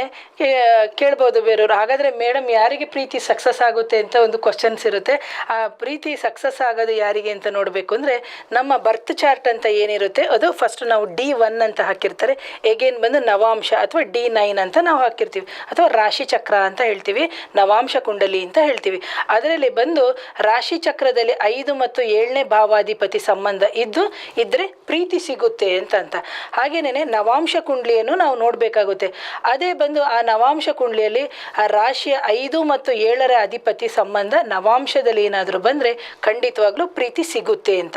ಕೇಳ್ಬೋದು ಬೇರೆಯವರು ಹಾಗಾದರೆ ಮೇಡಮ್ ಯಾರಿಗೆ ಪ್ರೀತಿ ಸಕ್ಸಸ್ ಆಗುತ್ತೆ ಅಂತ ಒಂದು ಕ್ವಶನ್ಸ್ ಇರುತ್ತೆ. ಆ ಪ್ರೀತಿ ಸಕ್ಸಸ್ ಆಗೋದು ಯಾರಿಗೆ ಅಂತ ನೋಡಬೇಕು ಅಂದರೆ, ನಮ್ಮ ಬರ್ತ್ ಚಾರ್ಟ್ ಅಂತ ಏನಿರುತ್ತೆ, ಅದು ಫಸ್ಟ್ ನಾವು ಡಿ ಒನ್ ಅಂತ ಹಾಕಿರ್ತಾರೆ. ಎಗೇನ್ ಬಂದು ನವಾಂಶ ಅಥವಾ ಡಿ ನೈನ್ ಅಂತ ನಾವು ಹಾಕಿರ್ತೀವಿ. ಅಥವಾ ರಾಶಿ ಚಕ್ರ ಅಂತ ಹೇಳ್ತೀವಿ, ನವಾಂಶ ಕುಂಡಲಿ ಅಂತ ಹೇಳ್ತೀವಿ. ಅದರಲ್ಲಿ ಬಂದು ರಾಶಿ ಚಕ್ರದಲ್ಲಿ ಐದು ಮತ್ತು ಏಳನೇ ಭಾವಾಧಿಪತಿ ಸಂಬಂಧ ಇದ್ದು ಇದ್ದರೆ ಪ್ರೀತಿ ಸಿಗುತ್ತೆ ಅಂತ ಅಂತ. ಹಾಗೇನೇ ನವಾಂಶ ಕುಂಡ್ಲಿಯನ್ನು ನಾವು ನೋಡಬೇಕಾಗುತ್ತೆ. ಅದೇ ಬಂದು ಆ ನವಾಂಶ ಕುಂಡ್ಲಿಯಲ್ಲಿ ಆ ರಾಶಿಯ ಐದು ಮತ್ತು ಏಳರ ಅಧಿಪತಿ ಸಂಬಂಧ ನವಾಂಶದಲ್ಲಿ ಏನಾದರೂ ಬಂದರೆ ಖಂಡಿತವಾಗ್ಲೂ ಪ್ರೀತಿ ಸಿಗುತ್ತೆ ಅಂತ.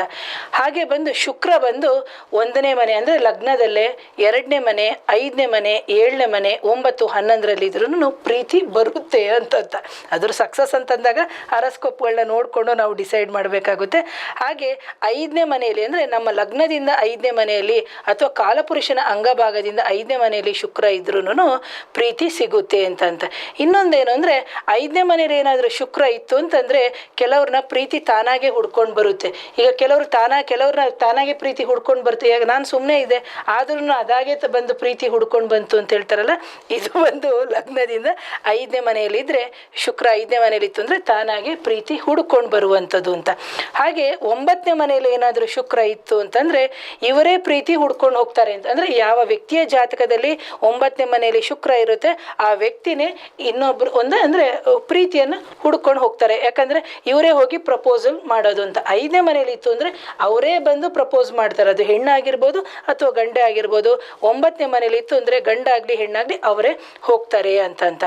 ಹಾಗೆ ಬಂದು ಶುಕ್ರ ಬಂದು ಒಂದನೇ ಮನೆ ಅಂದರೆ ಲಗ್ನದಲ್ಲೇ ಎರಡನೇ ಮನೆ, ಐದನೇ ಮನೆ, ಏಳನೇ ಮನೆ, ಒಂಬತ್ತು, ಹನ್ನೊಂದರಲ್ಲಿ ಇದ್ರೂ ಪ್ರೀತಿ ಬರುತ್ತೆ ಅಂತಂತ. ಅದ್ರ ಸಕ್ಸಸ್ ಅಂತಂದಾಗ ಹರಸ್ಕೋಪ್ಗಳನ್ನ ನೋಡಿಕೊಂಡು ನಾವು ಡಿಸೈಡ್ ಮಾಡಬೇಕಾಗುತ್ತೆ. ಹಾಗೆ ಐದನೇ ಮನೆಯಲ್ಲಿ ಅಂದರೆ ನಮ್ಮ ಲಗ್ನದಿಂದ ಐದನೇ ಮನೆಯಲ್ಲಿ ಅಥವಾ ಕಾಲಪುರುಷನ ಅಂಗಭಾಗದಿಂದ ಐದನೇ ಮನೆಯಲ್ಲಿ ಶುಕ್ರ ಇದ್ರೂ ಪ್ರೀತಿ ಸಿಗುತ್ತೆ ಅಂತಂತ. ಇನ್ನೊಂದೇನು ಅಂದರೆ ಐದನೇ ಮನೆಯಲ್ಲಿ ಏನಾದರೂ ಶುಕ್ರ ಇತ್ತು ಅಂತಂದರೆ ಕೆಲವ್ರನ್ನ ಪ್ರೀತಿ ತಾನಾಗೆ ಹುಡ್ಕೊಂಡು ಬರುತ್ತೆ. ಈಗ ಕೆಲವರು ತಾನ, ಕೆಲವ್ರನ್ನ ತಾನಾಗೆ ಪ್ರೀತಿ ಹುಡ್ಕೊಂಡು ಬರುತ್ತೆ. ಈಗ ನಾನು ಸುಮ್ಮನೆ ಇದೆ ಆದ್ರೂ ಅದಾಗೆ ಬಂದು ಪ್ರೀತಿ ಹುಡ್ಕೊಂಡು ಬಂತು ಅಂತ ಹೇಳ್ತಾರಲ್ಲ, ಇದು ಒಂದು ಲಗ್ನದಿಂದ ಐದನೇ ಮನೆಯಲ್ಲಿ ಇದ್ರೆ ಶುಕ್ರ ಐದನೇ ಮನೆಯಲ್ಲಿ ಇತ್ತು ಅಂದರೆ ತಾನಾಗೆ ಪ್ರೀತಿ ಹುಡ್ಕೊಂಡು ಬರುವಂಥದ್ದು ಅಂತ. ಹಾಗೆ ಒಂಬತ್ತನೇ ಮನೆಯಲ್ಲಿ ಏನಾದರೂ ಶುಕ್ರ ಇತ್ತು ಅಂತಂದರೆ ಇವರೇ ಪ್ರೀತಿ ಹುಡ್ಕೊಂಡು ಹೋಗ್ತಾರೆ ಅಂತ. ಅಂದರೆ ವ್ಯಕ್ತಿಯ ಜಾತಕದಲ್ಲಿ ಒಂಬತ್ತನೇ ಮನೆಯಲ್ಲಿ ಶುಕ್ರ ಇರುತ್ತೆ, ಆ ವ್ಯಕ್ತಿನೇ ಇನ್ನೊಬ್ರು ಒಂದು ಅಂದರೆ ಪ್ರೀತಿಯನ್ನು ಹುಡ್ಕೊಂಡು ಹೋಗ್ತಾರೆ. ಯಾಕಂದರೆ ಇವರೇ ಹೋಗಿ ಪ್ರಪೋಸಲ್ ಮಾಡೋದು ಅಂತ. ಐದನೇ ಮನೆಯಲ್ಲಿ ಇತ್ತು ಅಂದರೆ ಅವರೇ ಬಂದು ಪ್ರಪೋಸ್ ಮಾಡ್ತಾರೆ. ಅದು ಹೆಣ್ಣಾಗಿರ್ಬೋದು ಅಥವಾ ಗಂಡೆ ಆಗಿರ್ಬೋದು. ಒಂಬತ್ತನೇ ಮನೇಲಿ ಇತ್ತು ಅಂದರೆ ಗಂಡಾಗಲಿ ಹೆಣ್ಣಾಗಲಿ ಅವರೇ ಹೋಗ್ತಾರೆ ಅಂತ ಅಂತ.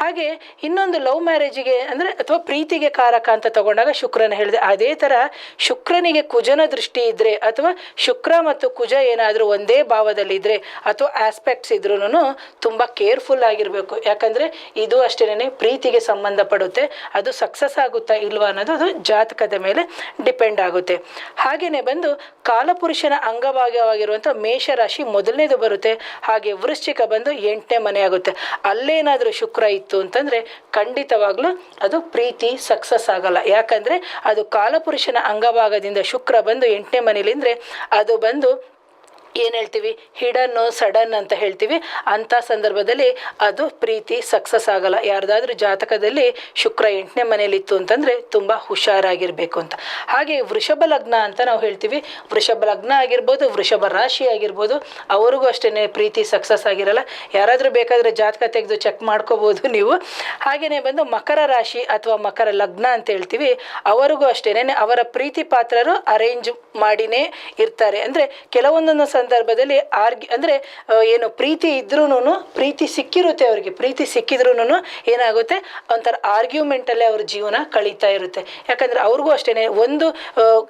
ಹಾಗೆ ಇನ್ನೊಂದು ಲವ್ ಮ್ಯಾರೇಜಿಗೆ ಅಂದರೆ ಅಥವಾ ಪ್ರೀತಿಗೆ ಕಾರಕ ಅಂತ ತಗೊಂಡಾಗ ಶುಕ್ರನ ಹೇಳಿದೆ. ಅದೇ ಥರ ಶುಕ್ರನಿಗೆ ಕುಜನ ದೃಷ್ಟಿ ಇದ್ದರೆ ಅಥವಾ ಶುಕ್ರ ಮತ್ತು ಕುಜ ಏನಾದರೂ ಒಂದೇ ಭಾವದಲ್ಲಿದ್ದರೆ ಅಥವಾ ಆಸ್ಪೆಕ್ಟ್ಸ್ ಇದ್ರೂ ತುಂಬ ಕೇರ್ಫುಲ್ ಆಗಿರಬೇಕು. ಯಾಕಂದರೆ ಇದು ಅಷ್ಟೇನೆ ಪ್ರೀತಿಗೆ ಸಂಬಂಧಪಡುತ್ತೆ. ಅದು ಸಕ್ಸಸ್ ಆಗುತ್ತಾ ಇಲ್ವಾ ಅನ್ನೋದು ಅದು ಜಾತಕದ ಮೇಲೆ ಡಿಪೆಂಡ್ ಆಗುತ್ತೆ. ಹಾಗೆಯೇ ಬಂದು ಕಾಲಪುರುಷನ ಅಂಗಭಾಗವಾಗಿರುವಂಥ ಮೇಷರಾಶಿ ಮೊದಲನೇದು ಬರುತ್ತೆ. ಹಾಗೆ ವೃಶ್ಚಿಕ ಬಂದು ಎಂಟನೇ ಮನೆ ಆಗುತ್ತೆ. ಅಲ್ಲೇನಾದರೂ ಶುಕ್ರ ಇತ್ತು ಅಂತಂದರೆ ಖಂಡಿತವಾಗ್ಲೂ ಅದು ಪ್ರೀತಿ ಸಕ್ಸಸ್ ಆಗಲ್ಲ. ಯಾಕಂದರೆ ಅದು ಕಾಲಪುರುಷನ ಅಂಗಭಾಗದಿಂದ ಶುಕ್ರ ಬಂದು ಎಂಟನೇ ಮನೇಲಿಂದರೆ ಅದು ಬಂದು ಏನು ಹೇಳ್ತೀವಿ? ಹಿಡನ್ನು ಸಡನ್ ಅಂತ ಹೇಳ್ತೀವಿ. ಅಂಥ ಸಂದರ್ಭದಲ್ಲಿ ಅದು ಪ್ರೀತಿ ಸಕ್ಸಸ್ ಆಗಲ್ಲ. ಯಾರ್ದಾದ್ರೂ ಜಾತಕದಲ್ಲಿ ಶುಕ್ರ ಎಂಟನೇ ಮನೇಲಿತ್ತು ಅಂತಂದರೆ ತುಂಬ ಹುಷಾರಾಗಿರಬೇಕು ಅಂತ. ಹಾಗೆ ವೃಷಭ ಲಗ್ನ ಅಂತ ನಾವು ಹೇಳ್ತೀವಿ. ವೃಷಭ ಲಗ್ನ ಆಗಿರ್ಬೋದು, ವೃಷಭ ರಾಶಿ ಆಗಿರ್ಬೋದು, ಅವ್ರಿಗೂ ಅಷ್ಟೇ ಪ್ರೀತಿ ಸಕ್ಸಸ್ ಆಗಿರಲ್ಲ. ಯಾರಾದರೂ ಬೇಕಾದರೆ ಜಾತಕ ತೆಗೆದು ಚೆಕ್ ಮಾಡ್ಕೋಬೋದು ನೀವು. ಹಾಗೆಯೇ ಬಂದು ಮಕರ ರಾಶಿ ಅಥವಾ ಮಕರ ಲಗ್ನ ಅಂತ ಹೇಳ್ತೀವಿ. ಅವರಿಗೂ ಅಷ್ಟೇನೆ ಅವರ ಪ್ರೀತಿ ಪಾತ್ರರು ಅರೇಂಜ್ ಮಾಡಿನೇ ಇರ್ತಾರೆ. ಅಂದರೆ ಕೆಲವೊಂದೊಂದು ಸಂದರ್ಭದಲ್ಲಿ ಆರ್ಗಿ, ಅಂದರೆ ಏನು ಪ್ರೀತಿ ಇದ್ರೂ ಪ್ರೀತಿ ಸಿಕ್ಕಿರುತ್ತೆ ಅವರಿಗೆ. ಪ್ರೀತಿ ಸಿಕ್ಕಿದ್ರೂ ಏನಾಗುತ್ತೆ? ಒಂಥರ ಆರ್ಗ್ಯುಮೆಂಟಲ್ಲೇ ಅವ್ರ ಜೀವನ ಕಳೀತಾ ಇರುತ್ತೆ. ಯಾಕಂದರೆ ಅವ್ರಿಗೂ ಅಷ್ಟೇ ಒಂದು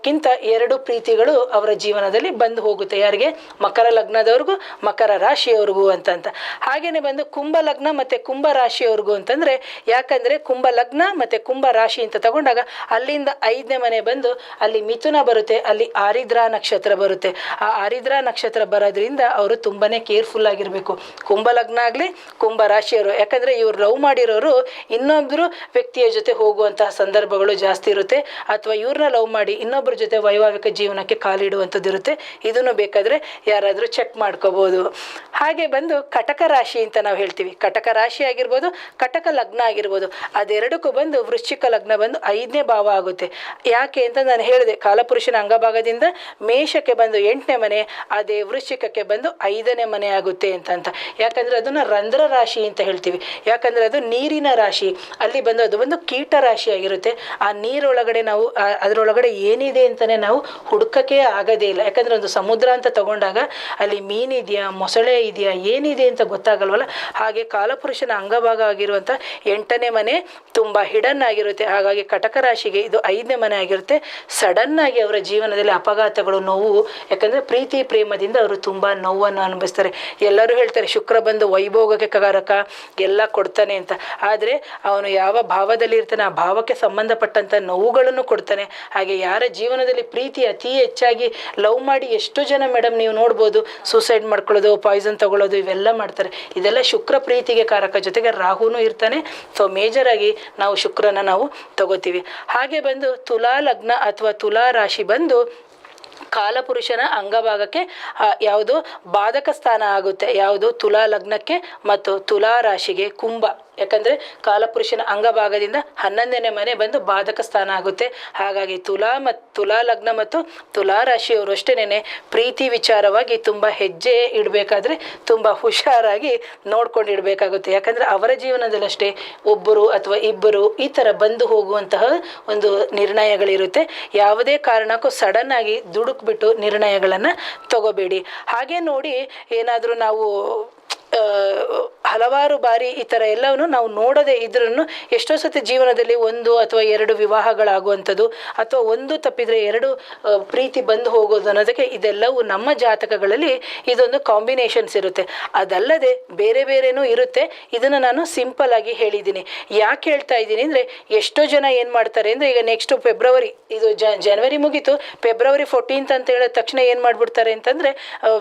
ಕಿಂತ ಎರಡು ಪ್ರೀತಿಗಳು ಅವರ ಜೀವನದಲ್ಲಿ ಬಂದು ಹೋಗುತ್ತೆ. ಯಾರಿಗೆ? ಮಕರ ಲಗ್ನದವ್ರಿಗೂ, ಮಕರ ರಾಶಿಯವ್ರಿಗೂ ಅಂತಂತ ಹಾಗೆಯೇ ಬಂದು ಕುಂಭ ಲಗ್ನ ಮತ್ತು ಕುಂಭ ರಾಶಿಯವ್ರಿಗೂ ಅಂತಂದರೆ, ಯಾಕಂದರೆ ಕುಂಭ ಲಗ್ನ ಮತ್ತು ಕುಂಭ ರಾಶಿ ಅಂತ ತಗೊಂಡಾಗ ಅಲ್ಲಿಂದ ಐದನೇ ಮನೆ ಬಂದು ಅಲ್ಲಿ ಮಿಥುನ ಬರುತ್ತೆ, ಅಲ್ಲಿ ಆರಿದ್ರಾ ನಕ್ಷತ್ರ ಬರುತ್ತೆ. ಆ ಆರಿದ್ರಾ ನಕ್ಷತ್ರ ಬರೋದ್ರಿಂದ ಅವರು ತುಂಬಾ ಕೇರ್ಫುಲ್ ಆಗಿರಬೇಕು. ಕುಂಭ ಲಗ್ನ ಆಗಲಿ, ಕುಂಭ ರಾಶಿಯವರು ಯಾಕಂದರೆ ಇವರು ಲವ್ ಮಾಡಿರೋರು ಇನ್ನೊಬ್ಬರು ವ್ಯಕ್ತಿಯ ಜೊತೆ ಹೋಗುವಂತಹ ಸಂದರ್ಭಗಳು ಜಾಸ್ತಿ ಇರುತ್ತೆ. ಅಥವಾ ಇವ್ರನ್ನ ಲವ್ ಮಾಡಿ ಇನ್ನೊಬ್ಬರ ಜೊತೆ ವೈವಾಹಿಕ ಜೀವನಕ್ಕೆ ಕಾಲಿಡುವಂಥದ್ದು ಇರುತ್ತೆ. ಇದನ್ನು ಬೇಕಾದರೆ ಯಾರಾದರೂ ಚೆಕ್ ಮಾಡ್ಕೋಬೋದು. ಹಾಗೆ ಬಂದು ಕಟಕ ರಾಶಿ ಅಂತ ನಾವು ಹೇಳ್ತೀವಿ. ಕಟಕ ರಾಶಿ ಆಗಿರ್ಬೋದು, ಕಟಕ ಲಗ್ನ ಆಗಿರ್ಬೋದು. ಅದೆರಡಕ್ಕೂ ಬಂದು ವೃಶ್ಚಿಕ ಲಗ್ನ ಬಂದು ಐದನೇ ಭಾವ ಆಗುತ್ತೆ. ಯಾಕೆ ಅಂತ ನಾನು ಹೇಳಿದೆ, ಕಾಲಪುರುಷನ ಅಂಗಭಾಗದಿಂದ ಮೇಷಕ್ಕೆ ಬಂದು ಎಂಟನೇ ಮನೆ, ಅದೇ ವೃಶ್ಚಿಕಕ್ಕೆ ಬಂದು ಐದನೇ ಮನೆ ಆಗುತ್ತೆ ಅಂತ ಯಾಕಂದರೆ ಅದನ್ನು ರಂಧ್ರ ರಾಶಿ ಅಂತ ಹೇಳ್ತೀವಿ. ಯಾಕಂದರೆ ಅದು ನೀರಿನ ರಾಶಿ. ಅಲ್ಲಿ ಬಂದು ಅದು ಒಂದು ಕೀಟ ರಾಶಿ ಆಗಿರುತ್ತೆ. ಆ ನೀರೊಳಗಡೆ ನಾವು ಅದರೊಳಗಡೆ ಏನಿದೆ ಅಂತಲೇ ನಾವು ಹುಡುಕಕ್ಕೆ ಆಗೋದೇ ಇಲ್ಲ. ಯಾಕಂದರೆ ಒಂದು ಸಮುದ್ರ ಅಂತ ತಗೊಂಡಾಗ ಅಲ್ಲಿ ಮೀನಿದೆಯಾ ಮೊಸಳೆ ಇದೆಯಾ, ಏನಿದೆ ಅಂತ ಗೊತ್ತಾಗಲ್ವಲ್ಲ? ಹಾಗೆ ಕಾಲಪುರುಷನ ಅಂಗಭಾಗ ಆಗಿರುವಂಥ ಎಂಟನೇ ಮನೆ ತುಂಬ ಹಿಡನ್ ಆಗಿರುತ್ತೆ. ಹಾಗಾಗಿ ಕಟಕ ರಾಶಿಗೆ ಇದು ಐದನೇ ಮನೆ ಆಗಿರುತ್ತೆ. ಸಡನ್ ಆಗಿ ಅವರ ಜೀವನದಲ್ಲಿ ಅಪಘಾತಗಳು, ನೋವು, ಯಾಕಂದರೆ ಪ್ರೀತಿ, ಪ್ರೇಮ ಪರಿಣಾಮದಿಂದ ಅವರು ತುಂಬ ನೋವನ್ನು ಅನುಭವಿಸ್ತಾರೆ. ಎಲ್ಲರೂ ಹೇಳ್ತಾರೆ, ಶುಕ್ರ ಬಂದು ವೈಭೋಗಕ್ಕೆ ಕಾರಕ ಎಲ್ಲ ಕೊಡ್ತಾನೆ ಅಂತ. ಆದರೆ ಅವನು ಯಾವ ಭಾವದಲ್ಲಿ ಇರ್ತಾನೆ, ಆ ಭಾವಕ್ಕೆ ಸಂಬಂಧಪಟ್ಟಂಥ ನೋವುಗಳನ್ನು ಕೊಡ್ತಾನೆ. ಹಾಗೆ ಯಾರ ಜೀವನದಲ್ಲಿ ಪ್ರೀತಿ ಅತಿ ಹೆಚ್ಚಾಗಿ ಲವ್ ಮಾಡಿ ಎಷ್ಟು ಜನ ಮೇಡಮ್ ನೀವು ನೋಡ್ಬೋದು ಸೂಸೈಡ್ ಮಾಡ್ಕೊಳ್ಳೋದು ಪಾಯ್ಸನ್ ತಗೊಳ್ಳೋದು, ಇವೆಲ್ಲ ಮಾಡ್ತಾರೆ. ಇದೆಲ್ಲ ಶುಕ್ರ ಪ್ರೀತಿಗೆ ಕಾರಕ. ಜೊತೆಗೆ ರಾಹುನೂ ಇರ್ತಾನೆ. ಸೊ ಮೇಜರ್ ಆಗಿ ನಾವು ಶುಕ್ರನ ನಾವು ತಗೋತೀವಿ. ಹಾಗೆ ಬಂದು ತುಲಾ ಲಗ್ನ ಅಥವಾ ತುಲಾ ರಾಶಿ ಬಂದು ಕಾಲಪುರುಷನ ಅಂಗಭಾಗಕ್ಕೆ ಯಾವುದು ಬಾಧಕ ಸ್ಥಾನ ಆಗುತ್ತೆ. ಯಾವುದು ತುಲಾ ಲಗ್ನಕ್ಕೆ ಮತ್ತು ತುಲಾ ರಾಶಿಗೆ ಕುಂಭ. ಯಾಕಂದರೆ ಕಾಲಪುರುಷನ ಅಂಗಭಾಗದಿಂದ ಹನ್ನೊಂದನೇ ಮನೆ ಬಂದು ಬಾಧಕ ಸ್ಥಾನ ಆಗುತ್ತೆ. ಹಾಗಾಗಿ ತುಲಾ ಮತ್ತು ತುಲಾ ಲಗ್ನ ಮತ್ತು ತುಲಾ ರಾಶಿಯವರು ಅಷ್ಟೇನೆ ಪ್ರೀತಿ ವಿಚಾರವಾಗಿ ತುಂಬ ಹೆಜ್ಜೆ ಇಡಬೇಕಾದ್ರೆ ತುಂಬ ಹುಷಾರಾಗಿ ನೋಡ್ಕೊಂಡು ಇಡಬೇಕಾಗುತ್ತೆ ಯಾಕಂದರೆ ಅವರ ಜೀವನದಲ್ಲಷ್ಟೇ ಒಬ್ಬರು ಅಥವಾ ಇಬ್ಬರು ಈ ಥರ ಬಂದು ಹೋಗುವಂತಹ ಒಂದು ನಿರ್ಣಯಗಳಿರುತ್ತೆ. ಯಾವುದೇ ಕಾರಣಕ್ಕೂ ಸಡನ್ ಆಗಿ ದುಡುಕ್ಬಿಟ್ಟು ನಿರ್ಣಯಗಳನ್ನು ತಗೋಬೇಡಿ. ಹಾಗೆ ನೋಡಿ ಏನಾದರೂ ನಾವು ಹಲವಾರು ಬಾರಿ ಈ ಥರ ಎಲ್ಲವನ್ನು ನಾವು ನೋಡದೇ ಇದ್ರೂ ಎಷ್ಟೋ ಸತಿ ಜೀವನದಲ್ಲಿ ಒಂದು ಅಥವಾ ಎರಡು ವಿವಾಹಗಳಾಗುವಂಥದ್ದು ಅಥವಾ ಒಂದು ತಪ್ಪಿದರೆ ಎರಡು ಪ್ರೀತಿ ಬಂದು ಹೋಗೋದು ಅನ್ನೋದಕ್ಕೆ ಇದೆಲ್ಲವೂ ನಮ್ಮ ಜಾತಕಗಳಲ್ಲಿ ಇದೊಂದು ಕಾಂಬಿನೇಷನ್ಸ್ ಇರುತ್ತೆ. ಅದಲ್ಲದೆ ಬೇರೆ ಬೇರೆನೂ ಇರುತ್ತೆ. ಇದನ್ನು ನಾನು ಸಿಂಪಲ್ ಆಗಿ ಹೇಳಿದ್ದೀನಿ. ಯಾಕೆ ಹೇಳ್ತಾ ಇದ್ದೀನಿ ಅಂದರೆ ಎಷ್ಟೋ ಜನ ಏನು ಮಾಡ್ತಾರೆ ಅಂದರೆ ಈಗ ನೆಕ್ಸ್ಟ್ ಫೆಬ್ರವರಿ, ಇದು ಜನವರಿ ಮುಗೀತು. ಫೆಬ್ರವರಿ ಫೋರ್ಟೀನ್ತ್ ಅಂತ ಹೇಳಿದ ತಕ್ಷಣ ಏನು ಮಾಡಿಬಿಡ್ತಾರೆ ಅಂತಂದರೆ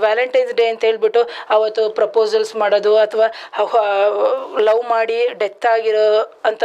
ವ್ಯಾಲೆಂಟೈನ್ಸ್ ಡೇ ಅಂತ ಹೇಳ್ಬಿಟ್ಟು ಅವತ್ತು ಪ್ರಪೋಸಲ್ಸ್ ಮಾಡೋದು ಅಥವಾ ಲವ್ ಮಾಡಿ ಡೆತ್ ಆಗಿರೋ ಅಂತ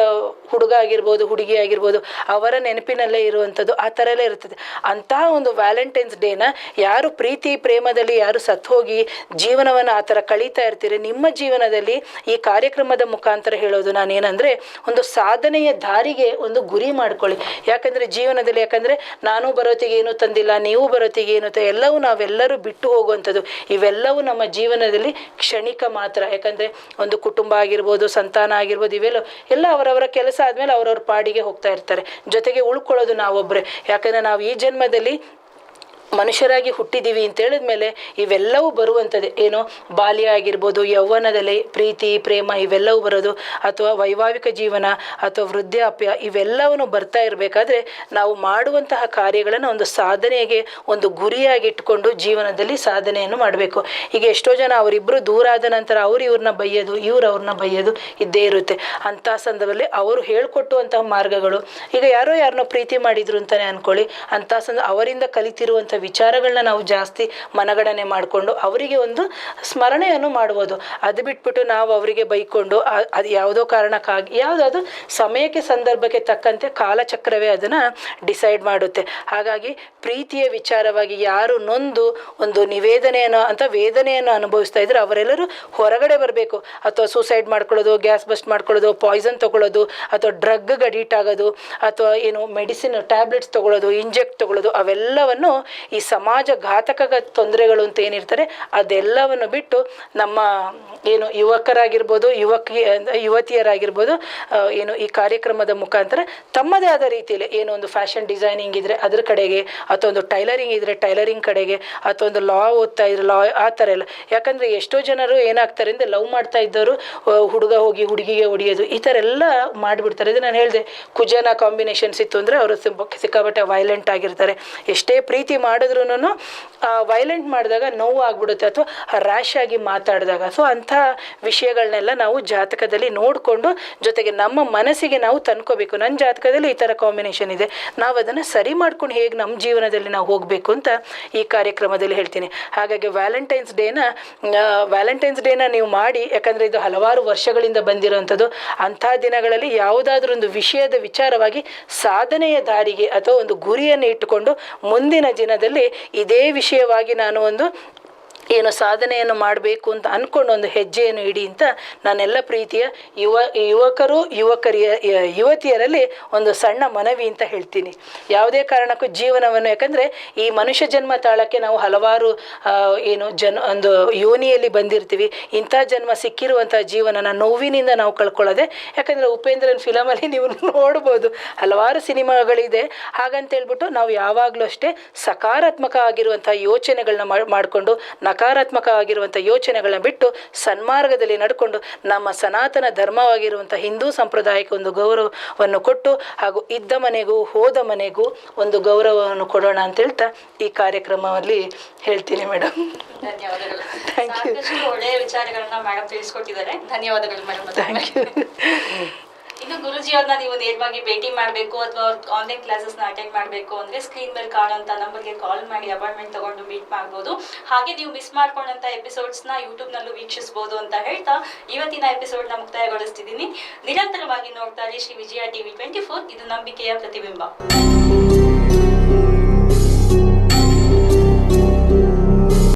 ಹುಡುಗ ಆಗಿರ್ಬೋದು, ಹುಡುಗಿ ಆಗಿರ್ಬೋದು, ಅವರ ನೆನಪಿನಲ್ಲೇ ಇರುವಂಥದ್ದು ಆ ಥರ ಎಲ್ಲ ಇರ್ತದೆ ಅಂತಹ ಒಂದು ವ್ಯಾಲೆಂಟೈನ್ಸ್ ಡೇನ ಯಾರು ಪ್ರೀತಿ ಪ್ರೇಮದಲ್ಲಿ ಯಾರು ಸತ್ತು ಹೋಗಿ ಜೀವನವನ್ನು ಆ ಥರ ಕಳೀತಾ ಇರ್ತೀರಿ? ನಿಮ್ಮ ಜೀವನದಲ್ಲಿ ಈ ಕಾರ್ಯಕ್ರಮದ ಮುಖಾಂತರ ಹೇಳೋದು ನಾನೇನಂದರೆ ಒಂದು ಸಾಧನೆಯ ದಾರಿಗೆ ಒಂದು ಗುರಿ ಮಾಡ್ಕೊಳ್ಳಿ. ಯಾಕಂದರೆ ಜೀವನದಲ್ಲಿ ಯಾಕಂದರೆ ನಾನು ಬರೋತಿಗೆ ಏನು ತಂದಿಲ್ಲ, ನೀವು ಬರೋತಿಗೆ ಏನು ಎಲ್ಲವೂ ನಾವೆಲ್ಲರೂ ಬಿಟ್ಟು ಹೋಗುವಂಥದ್ದು. ಇವೆಲ್ಲವೂ ನಮ್ಮ ಜೀವನದಲ್ಲಿ ಕ್ಷಣಿಕ ಮಾತ್ರ. ಯಾಕಂದರೆ ಒಂದು ಕುಟುಂಬ ಆಗಿರ್ಬೋದು, ಸಂತಾನ ಆಗಿರ್ಬೋದು, ಇವೆಲ್ಲ, ಎಲ್ಲ ಅವರವರ ಕೆಲಸ ಆದಮೇಲೆ ಅವ್ರವ್ರ ಪಾಡಿಗೆ ಹೋಗ್ತಾ ಇರ್ತಾರೆ. ಜೊತೆಗೆ ಉಳ್ಕೊಳ್ಳೋದು ನಾವೊಬ್ಬರೇ ಯಾಕಂದರೆ ನಾವು ಈ ಜನ್ಮದಲ್ಲಿ ಮನುಷ್ಯರಾಗಿ ಹುಟ್ಟಿದ್ದೀವಿ ಅಂತ ಹೇಳಿದ ಮೇಲೆ ಇವೆಲ್ಲವೂ ಬರುವಂಥದ್ದೇ. ಏನು? ಬಾಲ್ಯ ಆಗಿರ್ಬೋದು, ಯೌವನದಲ್ಲಿ ಪ್ರೀತಿ, ಪ್ರೇಮ ಇವೆಲ್ಲವೂ ಬರೋದು. ಅಥವಾ ವೈವಾಹಿಕ ಜೀವನ ಅಥವಾ ವೃದ್ಧಾಪ್ಯ ಇವೆಲ್ಲವನ್ನು ಬರ್ತಾ ಇರಬೇಕಾದ್ರೆ ನಾವು ಮಾಡುವಂತಹ ಕಾರ್ಯಗಳನ್ನು ಒಂದು ಸಾಧನೆಗೆ, ಒಂದು ಗುರಿಯಾಗಿ ಇಟ್ಕೊಂಡು ಜೀವನದಲ್ಲಿ ಸಾಧನೆಯನ್ನು ಮಾಡಬೇಕು. ಈಗ ಎಷ್ಟೋ ಜನ ಅವರಿಬ್ಬರು ದೂರ ಆದ ನಂತರ ಅವ್ರು ಇವ್ರನ್ನ ಬೈಯೋದು ಇವ್ರು ಅವ್ರನ್ನ ಬೈಯೋದು ಇದ್ದೇ ಇರುತ್ತೆ. ಅಂಥ ಸಂದರ್ಭದಲ್ಲಿ ಅವರು ಹೇಳ್ಕೊಟ್ಟುವಂತಹ ಮಾರ್ಗಗಳು. ಈಗ ಯಾರೋ ಯಾರನ್ನೋ ಪ್ರೀತಿ ಮಾಡಿದ್ರು ಅಂತಲೇ ಅನ್ಕೊಳ್ಳಿ. ಅಂಥ ಸಂದ, ಅವರಿಂದ ಕಲಿತಿರುವಂಥ ವಿಚಾರಗಳನ್ನ ನಾವು ಜಾಸ್ತಿ ಮನಗಣನೆ ಮಾಡಿಕೊಂಡು ಅವರಿಗೆ ಒಂದು ಸ್ಮರಣೆಯನ್ನು ಮಾಡ್ಬೋದು. ಅದು ಬಿಟ್ಬಿಟ್ಟು ನಾವು ಅವರಿಗೆ ಬೈಕೊಂಡು ಅದು ಯಾವುದೋ ಕಾರಣಕ್ಕಾಗಿ ಯಾವುದಾದ್ರು ಸಮಯಕ್ಕೆ ಸಂದರ್ಭಕ್ಕೆ ತಕ್ಕಂತೆ ಕಾಲಚಕ್ರವೇ ಅದನ್ನು ಡಿಸೈಡ್ ಮಾಡುತ್ತೆ. ಹಾಗಾಗಿ ಪ್ರೀತಿಯ ವಿಚಾರವಾಗಿ ಯಾರು ನೊಂದು ಒಂದು ನಿವೇದನೆಯನ್ನು ಅಂತ ವೇದನೆಯನ್ನು ಅನುಭವಿಸ್ತಾ ಇದ್ರೆ ಅವರೆಲ್ಲರೂ ಹೊರಗಡೆ ಬರಬೇಕು. ಅಥವಾ ಸೂಸೈಡ್ ಮಾಡ್ಕೊಳ್ಳೋದು ಗ್ಯಾಸ್ ಬಸ್ಟ್ ಮಾಡ್ಕೊಳ್ಳೋದು ಪಾಯ್ಸನ್ ತೊಗೊಳ್ಳೋದು, ಅಥವಾ ಡ್ರಗ್ಗೆ ಅಡಿಟ್ ಆಗೋದು, ಅಥವಾ ಏನು ಮೆಡಿಸಿನ್ ಟ್ಯಾಬ್ಲೆಟ್ಸ್ ತೊಗೊಳ್ಳೋದು ಇಂಜೆಕ್ಟ್ ತೊಗೊಳ್ಳೋದು, ಅವೆಲ್ಲವನ್ನು ಈ ಸಮಾಜ ಘಾತಕ ತೊಂದರೆಗಳು ಅಂತ ಏನಿರ್ತಾರೆ ಅದೆಲ್ಲವನ್ನು ಬಿಟ್ಟು ನಮ್ಮ ಏನು ಯುವಕರಾಗಿರ್ಬೋದು, ಯುವಕಿ, ಯುವತಿಯರಾಗಿರ್ಬೋದು ಏನು ಈ ಕಾರ್ಯಕ್ರಮದ ಮುಖಾಂತರ ತಮ್ಮದೇ ಆದ ರೀತಿಯಲ್ಲಿ ಏನೋ ಒಂದು ಫ್ಯಾಷನ್ ಡಿಸೈನಿಂಗ್ ಇದ್ದರೆ ಅದ್ರ ಕಡೆಗೆ, ಅಥವಾ ಒಂದು ಟೈಲರಿಂಗ್ ಇದ್ದರೆ ಟೈಲರಿಂಗ್ ಕಡೆಗೆ, ಅಥವಾ ಒಂದು ಲಾ ಓದ್ತಾ ಇದ್ರೆ ಲಾ, ಆ ಥರ ಎಲ್ಲ. ಯಾಕಂದರೆ ಎಷ್ಟೋ ಜನರು ಏನಾಗ್ತಾರೆ ಅಂದರೆ ಲವ್ ಮಾಡ್ತಾ ಇದ್ದವರು ಹುಡುಗ ಹೋಗಿ ಹುಡುಗಿಗೆ ಹೊಡಿಯೋದು, ಈ ಥರ ಎಲ್ಲ ಮಾಡಿಬಿಡ್ತಾರೆ. ಇದು ನಾನು ಹೇಳಿದೆ, ಕುಜನ ಕಾಂಬಿನೇಷನ್ಸ್ ಇತ್ತು ಅಂದರೆ ಅವರು ಸಿಕ್ಕಾಪಟ್ಟೆ ವೈಲೆಂಟ್ ಆಗಿರ್ತಾರೆ. ಎಷ್ಟೇ ಪ್ರೀತಿ ಮಾಡಿದ್ರೂ ವೈಲೆಂಟ್ ಮಾಡಿದಾಗ ನೋವು ಆಗ್ಬಿಡುತ್ತೆ ಅಥವಾ ರ್ಯಾಶ್ ಆಗಿ ಮಾತಾಡಿದಾಗ. ಸೊ ಅಂಥ ವಿಷಯಗಳನ್ನೆಲ್ಲ ನಾವು ಜಾತಕದಲ್ಲಿ ನೋಡಿಕೊಂಡು, ಜೊತೆಗೆ ನಮ್ಮ ಮನಸ್ಸಿಗೆ ನಾವು ತಂದ್ಕೋಬೇಕು. ನನ್ನ ಜಾತಕದಲ್ಲಿ ಈ ಥರ ಕಾಂಬಿನೇಷನ್ ಇದೆ. ನಾವು ಅದನ್ನು ಸರಿ ಮಾಡ್ಕೊಂಡು ಹೇಗೆ ನಮ್ಮ ಜೀವನದಲ್ಲಿ ನಾವು ಹೋಗಬೇಕು ಅಂತ ಈ ಕಾರ್ಯಕ್ರಮದಲ್ಲಿ ಹೇಳ್ತೀನಿ. ಹಾಗಾಗಿ ವ್ಯಾಲೆಂಟೈನ್ಸ್ ಡೇನ ವ್ಯಾಲೆಂಟೈನ್ಸ್ ಡೇನ ನೀವು ಮಾಡಿ, ಯಾಕಂದರೆ ಇದು ಹಲವಾರು ವರ್ಷಗಳಿಂದ ಬಂದಿರುವಂಥದ್ದು ಅಂಥ ದಿನಗಳಲ್ಲಿ ಯಾವುದಾದ್ರೂ ಒಂದು ವಿಷಯದ ವಿಚಾರವಾಗಿ ಸಾಧನೆಯ ದಾರಿಗೆ ಅಥವಾ ಒಂದು ಗುರಿಯನ್ನು ಇಟ್ಟುಕೊಂಡು ಮುಂದಿನ ದಿನದಲ್ಲಿ ಇದೇ ವಿಷಯವಾಗಿ ನಾನು ಒಂದು ಏನು ಸಾಧನೆಯನ್ನು ಮಾಡಬೇಕು ಅಂತ ಅಂದ್ಕೊಂಡು ಒಂದು ಹೆಜ್ಜೆಯನ್ನು ಇಡಿ ಅಂತ ನಾನೆಲ್ಲ ಪ್ರೀತಿಯ ಯುವ, ಯುವಕರು, ಯುವಕರಿಯ ಯುವತಿಯರಲ್ಲಿ ಒಂದು ಸಣ್ಣ ಮನವಿ ಅಂತ ಹೇಳ್ತೀನಿ. ಯಾವುದೇ ಕಾರಣಕ್ಕೂ ಜೀವನವನ್ನು, ಯಾಕಂದರೆ ಈ ಮನುಷ್ಯ ಜನ್ಮ ತಾಳಕ್ಕೆ ನಾವು ಹಲವಾರು ಏನು ಜನ, ಒಂದು ಯೋನಿಯಲ್ಲಿ ಬಂದಿರ್ತೀವಿ. ಇಂಥ ಜನ್ಮ ಸಿಕ್ಕಿರುವಂಥ ಜೀವನನ ನೋವಿನಿಂದ ನಾವು ಕಳ್ಕೊಳ್ಳೋದೆ, ಯಾಕಂದರೆ ಉಪೇಂದ್ರನ್ ಫಿಲಮಲ್ಲಿ ನೀವು ನೋಡ್ಬೋದು, ಹಲವಾರು ಸಿನಿಮಾಗಳಿದೆ. ಹಾಗಂತ ಹೇಳ್ಬಿಟ್ಟು ನಾವು ಯಾವಾಗಲೂ ಅಷ್ಟೇ ಸಕಾರಾತ್ಮಕ ಆಗಿರುವಂಥ ಯೋಚನೆಗಳನ್ನ ಮಾಡಿಕೊಂಡು ನಕಾರಾತ್ಮಕವಾಗಿರುವಂಥ ಯೋಚನೆಗಳನ್ನ ಬಿಟ್ಟು ಸನ್ಮಾರ್ಗದಲ್ಲಿ ನಡ್ಕೊಂಡು ನಮ್ಮ ಸನಾತನ ಧರ್ಮವಾಗಿರುವಂಥ ಹಿಂದೂ ಸಂಪ್ರದಾಯಕ್ಕೆ ಒಂದು ಗೌರವವನ್ನು ಕೊಟ್ಟು ಹಾಗೂ ಇದ್ದ ಮನೆಗೂ ಹೋದ ಮನೆಗೂ ಒಂದು ಗೌರವವನ್ನು ಕೊಡೋಣ ಅಂತ ಹೇಳ್ತಾ ಈ ಕಾರ್ಯಕ್ರಮದಲ್ಲಿ ಹೇಳ್ತೀನಿ ಮೇಡಮ್. ಧನ್ಯವಾದಗಳು. ಥ್ಯಾಂಕ್. ಸಾಕಷ್ಟು ಒಳ್ಳೆಯ ವಿಚಾರಗಳನ್ನ ಮೇಡಮ್ ತಿಳಿಸ್ಕೊಟ್ಟಿದ್ದಾರೆ. ಧನ್ಯವಾದಗಳು ಮೇಡಮ್ ಥ್ಯಾಂಕ್ ಯು ಇನ್ನು ಗುರುಜಿ ಅವ್ರನ್ನ ನೀವು ನೇರವಾಗಿ ಭೇಟಿ ಮಾಡಬೇಕು ಅಥವಾ ಅವ್ರ ಆನ್ಲೈನ್ ಕ್ಲಾಸಸ್ನ ಅಟೆಂಡ್ ಮಾಡಬೇಕು ಅಂದ್ರೆ ಸ್ಕ್ರೀನ್ ಮೇಲೆ ಕಾಣುವಂತ ನಂಬರ್ಗೆ ಕಾಲ್ ಮಾಡಿ ಅಪಾಯಿಂಟ್ಮೆಂಟ್ ತಗೊಂಡು ಮೀಟ್ ಮಾಡಬಹುದು ಹಾಗೆ ನೀವು ಮಿಸ್ ಮಾಡ್ಕೊಂಡಂತ ಎಪಿಸೋಡ್ಸ್ನ ಯೂಟ್ಯೂಬ್ ನಲ್ಲೂ ವೀಕ್ಷಿಸಬಹುದು ಅಂತ ಹೇಳ್ತಾ ಇವತ್ತಿನ ಎಪಿಸೋಡ್ನ ಮುಕ್ತಾಯಗೊಳಿಸ್ತಿದ್ದೀನಿ. ನಿರಂತರವಾಗಿ ನೋಡ್ತಾ ಇರಿ Shri Vijaya TV twenty four ಇದು ನಂಬಿಕೆಯ ಪ್ರತಿಬಿಂಬ.